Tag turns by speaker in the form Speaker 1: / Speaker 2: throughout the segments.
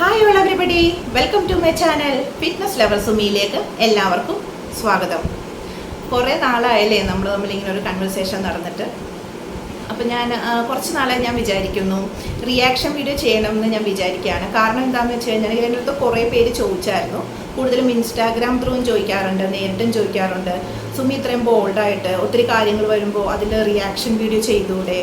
Speaker 1: Hi all everybody welcome to my channel fitness level സുമിയിലേക്ക് എല്ലാവർക്കും സ്വാഗതം. കുറേ നാളായല്ലേ നമ്മൾ തമ്മിൽ ഇങ്ങനെ ഒരു കൺവെർസേഷൻ നടന്നിട്ട്. അപ്പം ഞാൻ കുറച്ച് നാളായി ഞാൻ വിചാരിക്കുന്നു റിയാക്ഷൻ വീഡിയോ ചെയ്യണമെന്ന് ഞാൻ വിചാരിക്കുകയാണ്. കാരണം എന്താണെന്ന് വെച്ച് കഴിഞ്ഞാൽ എന്റെ അടുത്ത് കുറേ പേര് ചോദിച്ചായിരുന്നു. കൂടുതലും ഇൻസ്റ്റാഗ്രാം ത്രൂവും ചോദിക്കാറുണ്ട് നേരിട്ടും ചോദിക്കാറുണ്ട്. സുമി ഇത്രയും ബോൾഡായിട്ട് ഒത്തിരി കാര്യങ്ങൾ വരുമ്പോൾ അതിൽ റിയാക്ഷൻ വീഡിയോ ചെയ്തൂടെ?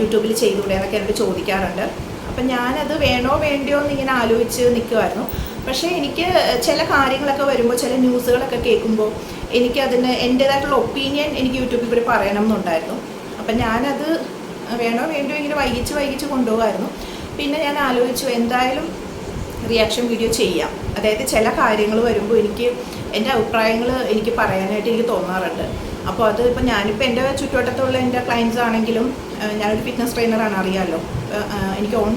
Speaker 1: യൂട്യൂബിൽ ചെയ്തൂടെ എന്നൊക്കെ എന്നോട് ചോദിക്കാറുണ്ട്. അപ്പം ഞാനത് വേണോ വേണ്ടയോ എന്ന് ഇങ്ങനെ ആലോചിച്ച് നിൽക്കുമായിരുന്നു പക്ഷേ എനിക്ക് ചില കാര്യങ്ങളൊക്കെ വരുമ്പോൾ ചില ന്യൂസുകളൊക്കെ കേൾക്കുമ്പോൾ എനിക്കതിന് എന്റേതായിട്ടുള്ള ഒപ്പീനിയൻ എനിക്ക് യൂട്യൂബിൽ കൂടി പറയണം എന്നുണ്ടായിരുന്നു. അപ്പം ഞാനത് വേണോ വേണ്ടയോ ഇങ്ങനെ വൈകിച്ച് വൈകിച്ച് കൊണ്ടുപോകായിരുന്നു. പിന്നെ ഞാൻ ആലോചിച്ചു എന്തായാലും റിയാക്ഷൻ വീഡിയോ ചെയ്യാം. അതായത് ചില കാര്യങ്ങൾ വരുമ്പോൾ എനിക്ക് എന്റെ അഭിപ്രായങ്ങൾ എനിക്ക് പറയാനായിട്ട് എനിക്ക് തോന്നാറുണ്ട്. അപ്പോൾ അത് ഇപ്പോൾ ഞാനിപ്പോൾ എന്റെ ചുറ്റുവട്ടത്തുള്ള എന്റെ ക്ലയൻസ് ആണെങ്കിലും ഞാനൊരു ഫിറ്റ്നസ് ട്രെയിനറാണ് അറിയാമല്ലോ എനിക്ക് ഓൺ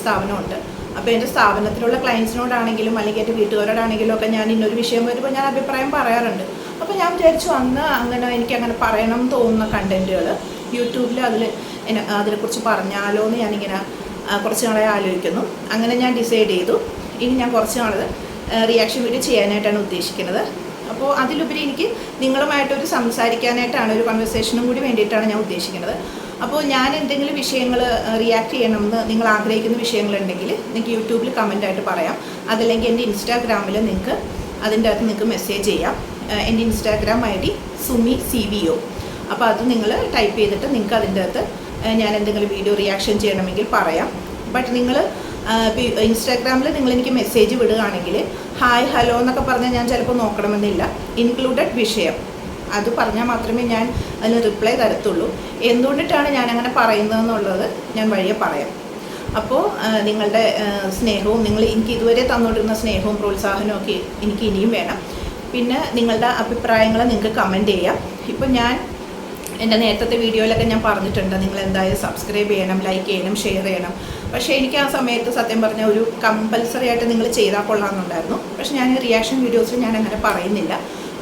Speaker 1: സ്ഥാപനമുണ്ട്. അപ്പോൾ എന്റെ സ്ഥാപനത്തിലുള്ള ക്ലയൻസിനോടാണെങ്കിലും അല്ലെങ്കിൽ എന്റെ വീട്ടുകാരോടാണെങ്കിലും ഒക്കെ ഞാൻ ഇന്നൊരു വിഷയം വരുമ്പോൾ ഞാൻ അഭിപ്രായം പറയാറുണ്ട്. അപ്പോൾ ഞാൻ വിചാരിച്ചു അന്ന് അങ്ങനെ എനിക്ക് അങ്ങനെ പറയണം തോന്നുന്ന കണ്ടന്റുകൾ യൂട്യൂബിൽ അതിൽ അതിനെക്കുറിച്ച് പറഞ്ഞാലോ എന്ന് ഞാനിങ്ങനെ കുറച്ച് നാളെ ആലോചിക്കുന്നു. അങ്ങനെ ഞാൻ ഡിസൈഡ് ചെയ്തു. ഇനി ഞാൻ കുറച്ച് നാളത് റിയാക്ഷൻ വീഡിയോ ചെയ്യാനായിട്ടാണ് ഉദ്ദേശിക്കുന്നത്. അപ്പോൾ അതിലുപരി എനിക്ക് നിങ്ങളുമായിട്ടൊരു സംസാരിക്കാനായിട്ടാണ് ഒരു കൺവെർസേഷനും കൂടി വേണ്ടിയിട്ടാണ് ഞാൻ ഉദ്ദേശിക്കുന്നത്. അപ്പോൾ ഞാൻ എന്തെങ്കിലും വിഷയങ്ങൾ റിയാക്ട് ചെയ്യണമെന്ന് നിങ്ങൾ ആഗ്രഹിക്കുന്ന വിഷയങ്ങളുണ്ടെങ്കിൽ നിങ്ങൾക്ക് യൂട്യൂബിൽ കമന്റായിട്ട് പറയാം. അതല്ലെങ്കിൽ എന്റെ ഇൻസ്റ്റാഗ്രാമിൽ നിങ്ങൾക്ക് അതിന്റെ അകത്ത് നിങ്ങൾക്ക് മെസ്സേജ് ചെയ്യാം. എന്റെ Instagram I D Sumi C V O. അപ്പോൾ അത് നിങ്ങൾ ടൈപ്പ് ചെയ്തിട്ട് നിങ്ങൾക്ക് അതിന്റെ അകത്ത് ഞാൻ എന്തെങ്കിലും വീഡിയോ റിയാക്ഷൻ ചെയ്യണമെങ്കിൽ പറയാം. ബട്ട് നിങ്ങൾ ഇൻസ്റ്റാഗ്രാമിൽ നിങ്ങൾ എനിക്ക് മെസ്സേജ് വിടുകയാണെങ്കിൽ ഹായ് ഹലോ എന്നൊക്കെ പറഞ്ഞാൽ ഞാൻ ചിലപ്പോൾ നോക്കണമെന്നില്ല. ഇൻക്ലൂഡഡ് വിഷയം. അത് പറഞ്ഞാൽ മാത്രമേ ഞാൻ അതിന് റിപ്ലൈ തരത്തുള്ളൂ. എന്തുകൊണ്ടിട്ടാണ് ഞാൻ അങ്ങനെ പറയുന്നതെന്നുള്ളത് ഞാൻ വഴിയെ പറയാം. അപ്പോൾ നിങ്ങളുടെ സ്നേഹവും നിങ്ങൾ എനിക്ക് ഇതുവരെ തന്നുകൊണ്ടിരുന്ന സ്നേഹവും പ്രോത്സാഹനവും ഒക്കെ എനിക്ക് ഇനിയും വേണം. പിന്നെ നിങ്ങളുടെ അഭിപ്രായങ്ങൾ നിങ്ങൾക്ക് കമന്റ് ചെയ്യാം. ഇപ്പം ഞാൻ എന്റെ നേരത്തെ വീഡിയോയിലൊക്കെ ഞാൻ പറഞ്ഞിട്ടുണ്ട്. നിങ്ങൾ എന്തായാലും സബ്സ്ക്രൈബ് ചെയ്യണം ലൈക്ക് ചെയ്യണം ഷെയർ ചെയ്യണം. പക്ഷേ എനിക്ക് ആ സമയത്ത് സത്യം പറഞ്ഞ ഒരു കമ്പൽസറി ആയിട്ട് നിങ്ങൾ ചെയ്താൽ കൊള്ളാമെന്നുണ്ടായിരുന്നു. പക്ഷേ ഞാൻ റിയാക്ഷൻ വീഡിയോസിൽ ഞാൻ അങ്ങനെ പറയുന്നില്ല.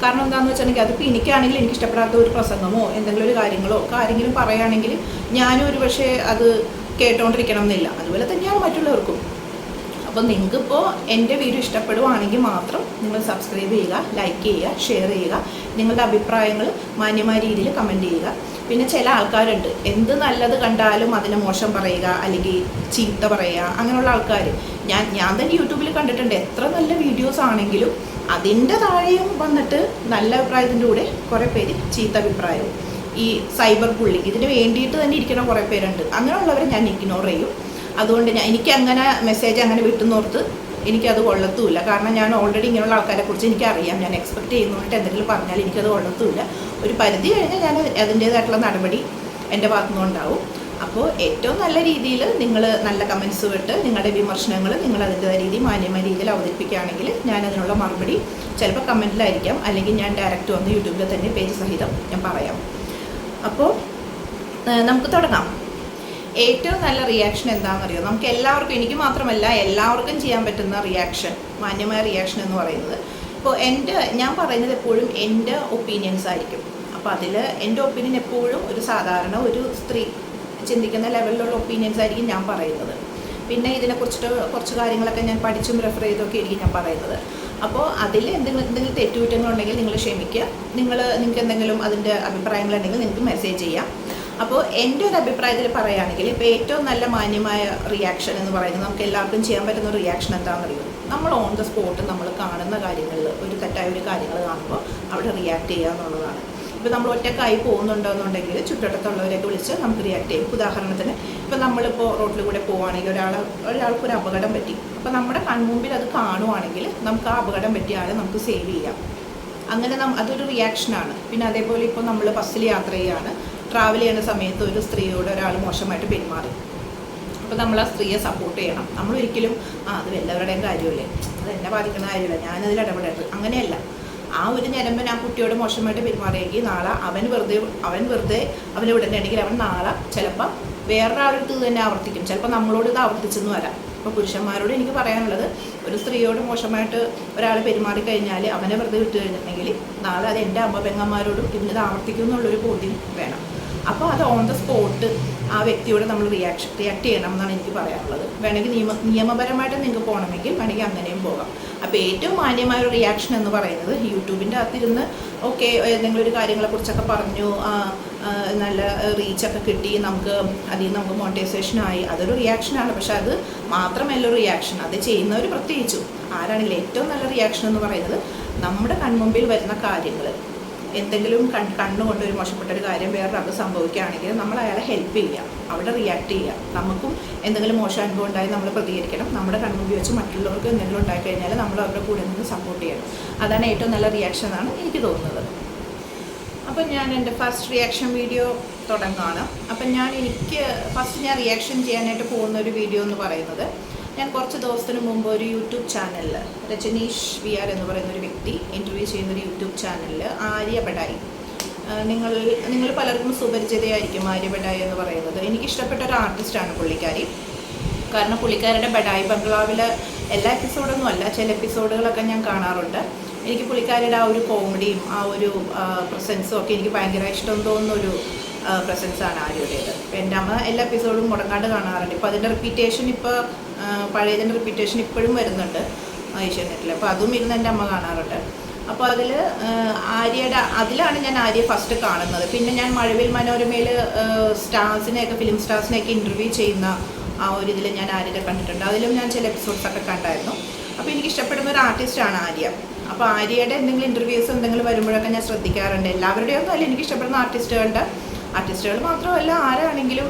Speaker 1: കാരണം എന്താണെന്ന് വെച്ചിട്ടുണ്ടെങ്കിൽ അതിപ്പോൾ എനിക്കാണെങ്കിൽ എനിക്ക് ഇഷ്ടപ്പെടാത്ത ഒരു പ്രസംഗമോ എന്തെങ്കിലും ഒരു കാര്യങ്ങളോ ഒക്കെ ആരെങ്കിലും പറയുകയാണെങ്കിൽ ഞാനും ഒരു പക്ഷേ അത് കേട്ടോണ്ടിരിക്കണം എന്നില്ല അതുപോലെ തന്നെയാണ് മറ്റുള്ളവർക്കും. അപ്പോൾ നിങ്ങൾക്കിപ്പോൾ എന്റെ വീഡിയോ ഇഷ്ടപ്പെടുവാണെങ്കിൽ മാത്രം നിങ്ങൾ സബ്സ്ക്രൈബ് ചെയ്യുക ലൈക്ക് ചെയ്യുക ഷെയർ ചെയ്യുക നിങ്ങളുടെ അഭിപ്രായങ്ങൾ മാന്യമായ രീതിയിൽ കമന്റ് ചെയ്യുക. പിന്നെ ചില ആൾക്കാരുണ്ട് എന്ത് നല്ലത് കണ്ടാലും അതിനെ മോശം പറയുക അല്ലെങ്കിൽ ചീത്ത പറയുക അങ്ങനെയുള്ള ആൾക്കാർ ഞാൻ ഞാൻ തന്നെ യൂട്യൂബിൽ കണ്ടിട്ടുണ്ട് എത്ര നല്ല വീഡിയോസ് ആണെങ്കിലും അതിന്റെ താഴെയും വന്നിട്ട് നല്ല അഭിപ്രായത്തിന്റെ കൂടെ കുറേ പേര് ചീത്ത അഭിപ്രായവും. ഈ സൈബർ ബുള്ളിങ് ഇതിന് വേണ്ടിയിട്ട് തന്നെ ഇരിക്കുന്ന കുറേ പേരുണ്ട്. അങ്ങനെയുള്ളവരെ ഞാൻ ഇഗ്നോർ ചെയ്യും. അതുകൊണ്ട് ഞാൻ എനിക്ക് അങ്ങനെ മെസ്സേജ് അങ്ങനെ വിട്ടുന്നോർത്ത് എനിക്കത് കൊള്ളത്തുമില്ല കാരണം ഞാൻ ഓൾറെഡി ഇങ്ങനെയുള്ള ആൾക്കാരെ കുറിച്ച് എനിക്കറിയാം. ഞാൻ എക്സ്പെക്ട് ചെയ്യുന്നതായിട്ട് എന്തെങ്കിലും പറഞ്ഞാൽ എനിക്കത് കൊള്ളത്തുമില്ല ഒരു പരിധി കഴിഞ്ഞാൽ ഞാൻ അതിന്റേതായിട്ടുള്ള നടപടി എന്റെ ഭാഗത്തുനിന്നുണ്ടാവും. അപ്പോൾ ഏറ്റവും നല്ല രീതിയിൽ നിങ്ങൾ നല്ല കമൻസ് വിട്ട് നിങ്ങളുടെ വിമർശനങ്ങൾ നിങ്ങൾ അതിന്റെതായ രീതി മാന്യമായ രീതിയിൽ അവതരിപ്പിക്കുകയാണെങ്കിൽ ഞാൻ അതിനുള്ള മറുപടി ചിലപ്പോൾ കമന്റിലായിരിക്കാം. അല്ലെങ്കിൽ ഞാൻ ഡയറക്റ്റ് വന്ന് യൂട്യൂബിൽ തന്നെ പേജ് സഹിതം ഞാൻ പറയാം. അപ്പോൾ നമുക്ക് തുടങ്ങാം. ഏറ്റവും നല്ല റിയാക്ഷൻ എന്താണെന്നറിയോ? നമുക്ക് എല്ലാവർക്കും എനിക്ക് മാത്രമല്ല എല്ലാവർക്കും ചെയ്യാൻ പറ്റുന്ന റിയാക്ഷൻ മാന്യമായ റിയാക്ഷൻ എന്ന് പറയുന്നത്. ഇപ്പോൾ എന്റെ ഞാൻ പറയുന്നത് എപ്പോഴും എന്റെ ഒപ്പീനിയൻസ് ആയിരിക്കും. അപ്പോൾ അതിൽ എന്റെ ഒപ്പീനിയൻ എപ്പോഴും ഒരു സാധാരണ ഒരു സ്ത്രീ ചിന്തിക്കുന്ന ലെവലിലുള്ള ഒപ്പീനിയൻസ് ആയിരിക്കും ഞാൻ പറയുന്നത്. പിന്നെ ഇതിനെക്കുറിച്ചിട്ട് കുറച്ച് കാര്യങ്ങളൊക്കെ ഞാൻ പഠിച്ചും റെഫർ ചെയ്തൊക്കെ ആയിരിക്കും ഞാൻ പറയുന്നത്. അപ്പോൾ അതിൽ എന്തെങ്കിലും എന്തെങ്കിലും തെറ്റുകുറ്റങ്ങളുണ്ടെങ്കിൽ നിങ്ങൾ ക്ഷമിക്കുക. നിങ്ങൾ നിങ്ങൾക്ക് എന്തെങ്കിലും അതിന്റെ അഭിപ്രായങ്ങളുണ്ടെങ്കിൽ നിങ്ങൾക്ക് മെസ്സേജ് ചെയ്യാം. അപ്പോൾ എന്റെ ഒരു അഭിപ്രായത്തിൽ പറയുകയാണെങ്കിൽ ഇപ്പോൾ ഏറ്റവും നല്ല മാന്യമായ റിയാക്ഷൻ എന്ന് പറയുന്നത് നമുക്ക് എല്ലാവർക്കും ചെയ്യാൻ പറ്റുന്ന ഒരു റിയാക്ഷൻ എന്താണെന്നറിയോ? നമ്മൾ ഓൺ ദ സ്പോട്ട് നമ്മൾ കാണുന്ന കാര്യങ്ങളിൽ ഒരു തെറ്റായ ഒരു കാര്യങ്ങൾ കാണുമ്പോൾ അവിടെ റിയാക്ട് ചെയ്യുക എന്നുള്ളതാണ്. ഇപ്പോൾ നമ്മൾ ഒറ്റക്കായി പോകുന്നുണ്ടോയെന്നുണ്ടെങ്കിൽ ചുറ്റുവട്ടത്തുള്ളവരെയൊക്കെ വിളിച്ച് നമുക്ക് റിയാക്ട് ചെയ്യും. ഉദാഹരണത്തിന് ഇപ്പോൾ നമ്മളിപ്പോൾ റോഡിൽ കൂടെ പോവുകയാണെങ്കിൽ ഒരാൾ ഒരാൾക്ക് ഒരു അപകടം പറ്റി. അപ്പോൾ നമ്മുടെ കൺമുമ്പിൽ അത് കാണുവാണെങ്കിൽ നമുക്ക് ആ അപകടം പറ്റിയ ആളെ നമുക്ക് സേവ് ചെയ്യാം. അങ്ങനെ നം അതൊരു റിയാക്ഷനാണ് പിന്നെ അതേപോലെ ഇപ്പോൾ നമ്മൾ ബസ്സിൽ യാത്ര ചെയ്യുകയാണ്. ട്രാവൽ ചെയ്യുന്ന സമയത്ത് ഒരു സ്ത്രീയോട് ഒരാൾ മോശമായിട്ട് പെരുമാറി. അപ്പോൾ നമ്മൾ ആ സ്ത്രീയെ സപ്പോർട്ട് ചെയ്യണം. നമ്മൾ ഒരിക്കലും ആ അത് എല്ലാവരുടെയും കാര്യമല്ലേ? അത് എന്നെ ബാധിക്കുന്ന കാര്യമില്ല. ഞാനതിൽ ഇടപെടരുത്. അങ്ങനെയല്ല. ആ ഒരു ഞരമ്പൻ ആ കുട്ടിയോട് മോശമായിട്ട് പെരുമാറിയെങ്കിൽ നാളെ അവൻ വെറുതെ അവൻ വെറുതെ അവനെ വിടണമെങ്കിൽ അവൻ നാളെ ചിലപ്പോൾ വേറൊരാളടുത്ത് തന്നെ ആവർത്തിക്കും. ചിലപ്പോൾ നമ്മളോട് ഇത് ആവർത്തിച്ചെന്ന് വരാം. അപ്പോൾ പുരുഷന്മാരോട് എനിക്ക് പറയാനുള്ളത് ഒരു സ്ത്രീയോട് മോശമായിട്ട് ഒരാൾ പെരുമാറി കഴിഞ്ഞാൽ അവനെ വെറുതെ വിട്ടു കഴിഞ്ഞിട്ടുണ്ടെങ്കിൽ നാളെ അത് എന്റെ അമ്മ പെങ്ങന്മാരോടും ഇതിനിത് ആവർത്തിക്കും എന്നുള്ളൊരു ബോധ്യം വേണം. അപ്പോൾ അത് ഓൺ ദ സ്പോട്ട് ആ വ്യക്തിയോട് നമ്മൾ റിയാക്ഷൻ റിയാക്ട് ചെയ്യണം എന്നാണ് എനിക്ക് പറയാനുള്ളത്. വേണമെങ്കിൽ നിയമ നിയമപരമായിട്ട് നിങ്ങൾക്ക് പോകണമെങ്കിൽ വേണമെങ്കിൽ അങ്ങനെയും പോകാം. അപ്പോൾ ഏറ്റവും മാന്യമായ ഒരു റിയാക്ഷൻ എന്ന് പറയുന്നത് യൂട്യൂബിന്റെ അകത്തിരുന്ന് ഓക്കെ എന്തെങ്കിലും ഒരു കാര്യങ്ങളെക്കുറിച്ചൊക്കെ പറഞ്ഞു നല്ല റീച്ചൊക്കെ കിട്ടി നമുക്ക് അതിൽ നിന്ന് നമുക്ക് മോണിറ്റൈസേഷൻ ആയി. അതൊരു റിയാക്ഷനാണ് പക്ഷെ അത് മാത്രമല്ല ഒരു റിയാക്ഷൻ അത് ചെയ്യുന്നവർ പ്രത്യേകിച്ചും. ആരാണെങ്കിലും ഏറ്റവും നല്ല റിയാക്ഷൻ എന്ന് പറയുന്നത് നമ്മുടെ കൺമുമ്പിൽ വരുന്ന കാര്യങ്ങൾ എന്തെങ്കിലും കൺ കണ്ണുകൊണ്ട് ഒരു മോശപ്പെട്ട ഒരു കാര്യം വേറൊരാൾക്ക് സംഭവിക്കുകയാണെങ്കിൽ നമ്മൾ അയാളെ ഹെൽപ്പ് ചെയ്യുക. അവിടെ റിയാക്ട് ചെയ്യാം നമുക്കും എന്തെങ്കിലും മോശം അനുഭവം ഉണ്ടായി നമ്മൾ പ്രതികരിക്കണം. നമ്മുടെ കണ്ണ് ഉപയോഗിച്ച് മറ്റുള്ളവർക്ക് എന്തെങ്കിലും ഉണ്ടായി കഴിഞ്ഞാൽ നമ്മൾ അവരുടെ കൂടെ നിന്ന് സപ്പോർട്ട് ചെയ്യണം. അതാണ് ഏറ്റവും നല്ല റിയാക്ഷൻ എന്നാണ് എനിക്ക് തോന്നുന്നത്. അപ്പം ഞാൻ എന്റെ ഫസ്റ്റ് റിയാക്ഷൻ വീഡിയോ തുടങ്ങുകയാണ് അപ്പം ഞാൻ എനിക്ക് ഫസ്റ്റ് ഞാൻ റിയാക്ഷൻ ചെയ്യാനായിട്ട് പോകുന്ന ഒരു വീഡിയോ എന്ന് പറയുന്നത് ഞാൻ കുറച്ച് ദിവസത്തിന് മുമ്പ് ഒരു യൂട്യൂബ് ചാനലിൽ രജനീഷ് വി ആർ എന്ന് പറയുന്ന ഒരു വ്യക്തി ഇന്റർവ്യൂ ചെയ്യുന്ന ഒരു യൂട്യൂബ് ചാനലിൽ ആര്യ ബഡായി. നിങ്ങൾ നിങ്ങൾ പലർക്കും സുപരിചിതയായിരിക്കും ആര്യ ബഡായി എന്ന് പറയുന്നത്. എനിക്ക് ഇഷ്ടപ്പെട്ട ഒരു ആർട്ടിസ്റ്റാണ് പുള്ളിക്കാരി. കാരണം പുള്ളിക്കാരുടെ ബഡായി ബംഗ്ലാവിൽ എല്ലാ എപ്പിസോഡൊന്നും അല്ല ചില എപ്പിസോഡുകളൊക്കെ ഞാൻ കാണാറുണ്ട്. എനിക്ക് പുള്ളിക്കാരുടെ ആ ഒരു കോമഡിയും ആ ഒരു പ്രസൻസും ഒക്കെ എനിക്ക് ഭയങ്കര ഇഷ്ടം തോന്നുന്ന ഒരു പ്രസൻസാണ് ആര്യയുടേത് ഇപ്പം എന്റെ അമ്മ എല്ലാ എപ്പിസോഡും മുടങ്ങാണ്ട് കാണാറുണ്ട്. ഇപ്പോൾ അതിന്റെ റിപ്പീറ്റേഷൻ ഇപ്പോൾ പഴയതിന്റെ റിപ്പീറ്റേഷൻ ഇപ്പോഴും വരുന്നുണ്ട് ഏഷ്യാനെറ്റിൽ അപ്പോൾ അതും ഇരുന്ന് എന്റെ അമ്മ കാണാറുണ്ട്. അപ്പോൾ അതിൽ ആര്യയുടെ അതിലാണ് ഞാൻ ആര്യ ഫസ്റ്റ് കാണുന്നത്. പിന്നെ ഞാൻ മഴവിൽ മനോരമയിൽ സ്റ്റാർസിനെയൊക്കെ ഫിലിം സ്റ്റാർസിനെയൊക്കെ ഇന്റർവ്യൂ ചെയ്യുന്ന ആ ഒരു ഇതിൽ ഞാൻ ആര്യയെ കണ്ടിട്ടുണ്ട്. അതിലും ഞാൻ ചില എപ്പിസോഡ്സൊക്കെ കണ്ടായിരുന്നു. അപ്പോൾ എനിക്ക് ഇഷ്ടപ്പെടുന്ന ഒരു ആർട്ടിസ്റ്റാണ് ആര്യ. അപ്പോൾ ആര്യയുടെ എന്തെങ്കിലും ഇന്റർവ്യൂസ് എന്തെങ്കിലും വരുമ്പോഴൊക്കെ ഞാൻ ശ്രദ്ധിക്കാറുണ്ട്. എല്ലാവരുടെയൊന്നും അല്ല എനിക്ക് ഇഷ്ടപ്പെടുന്ന ആർട്ടിസ്റ്റുകളുടെ ആർട്ടിസ്റ്റുകൾ മാത്രമല്ല ആരാണെങ്കിലും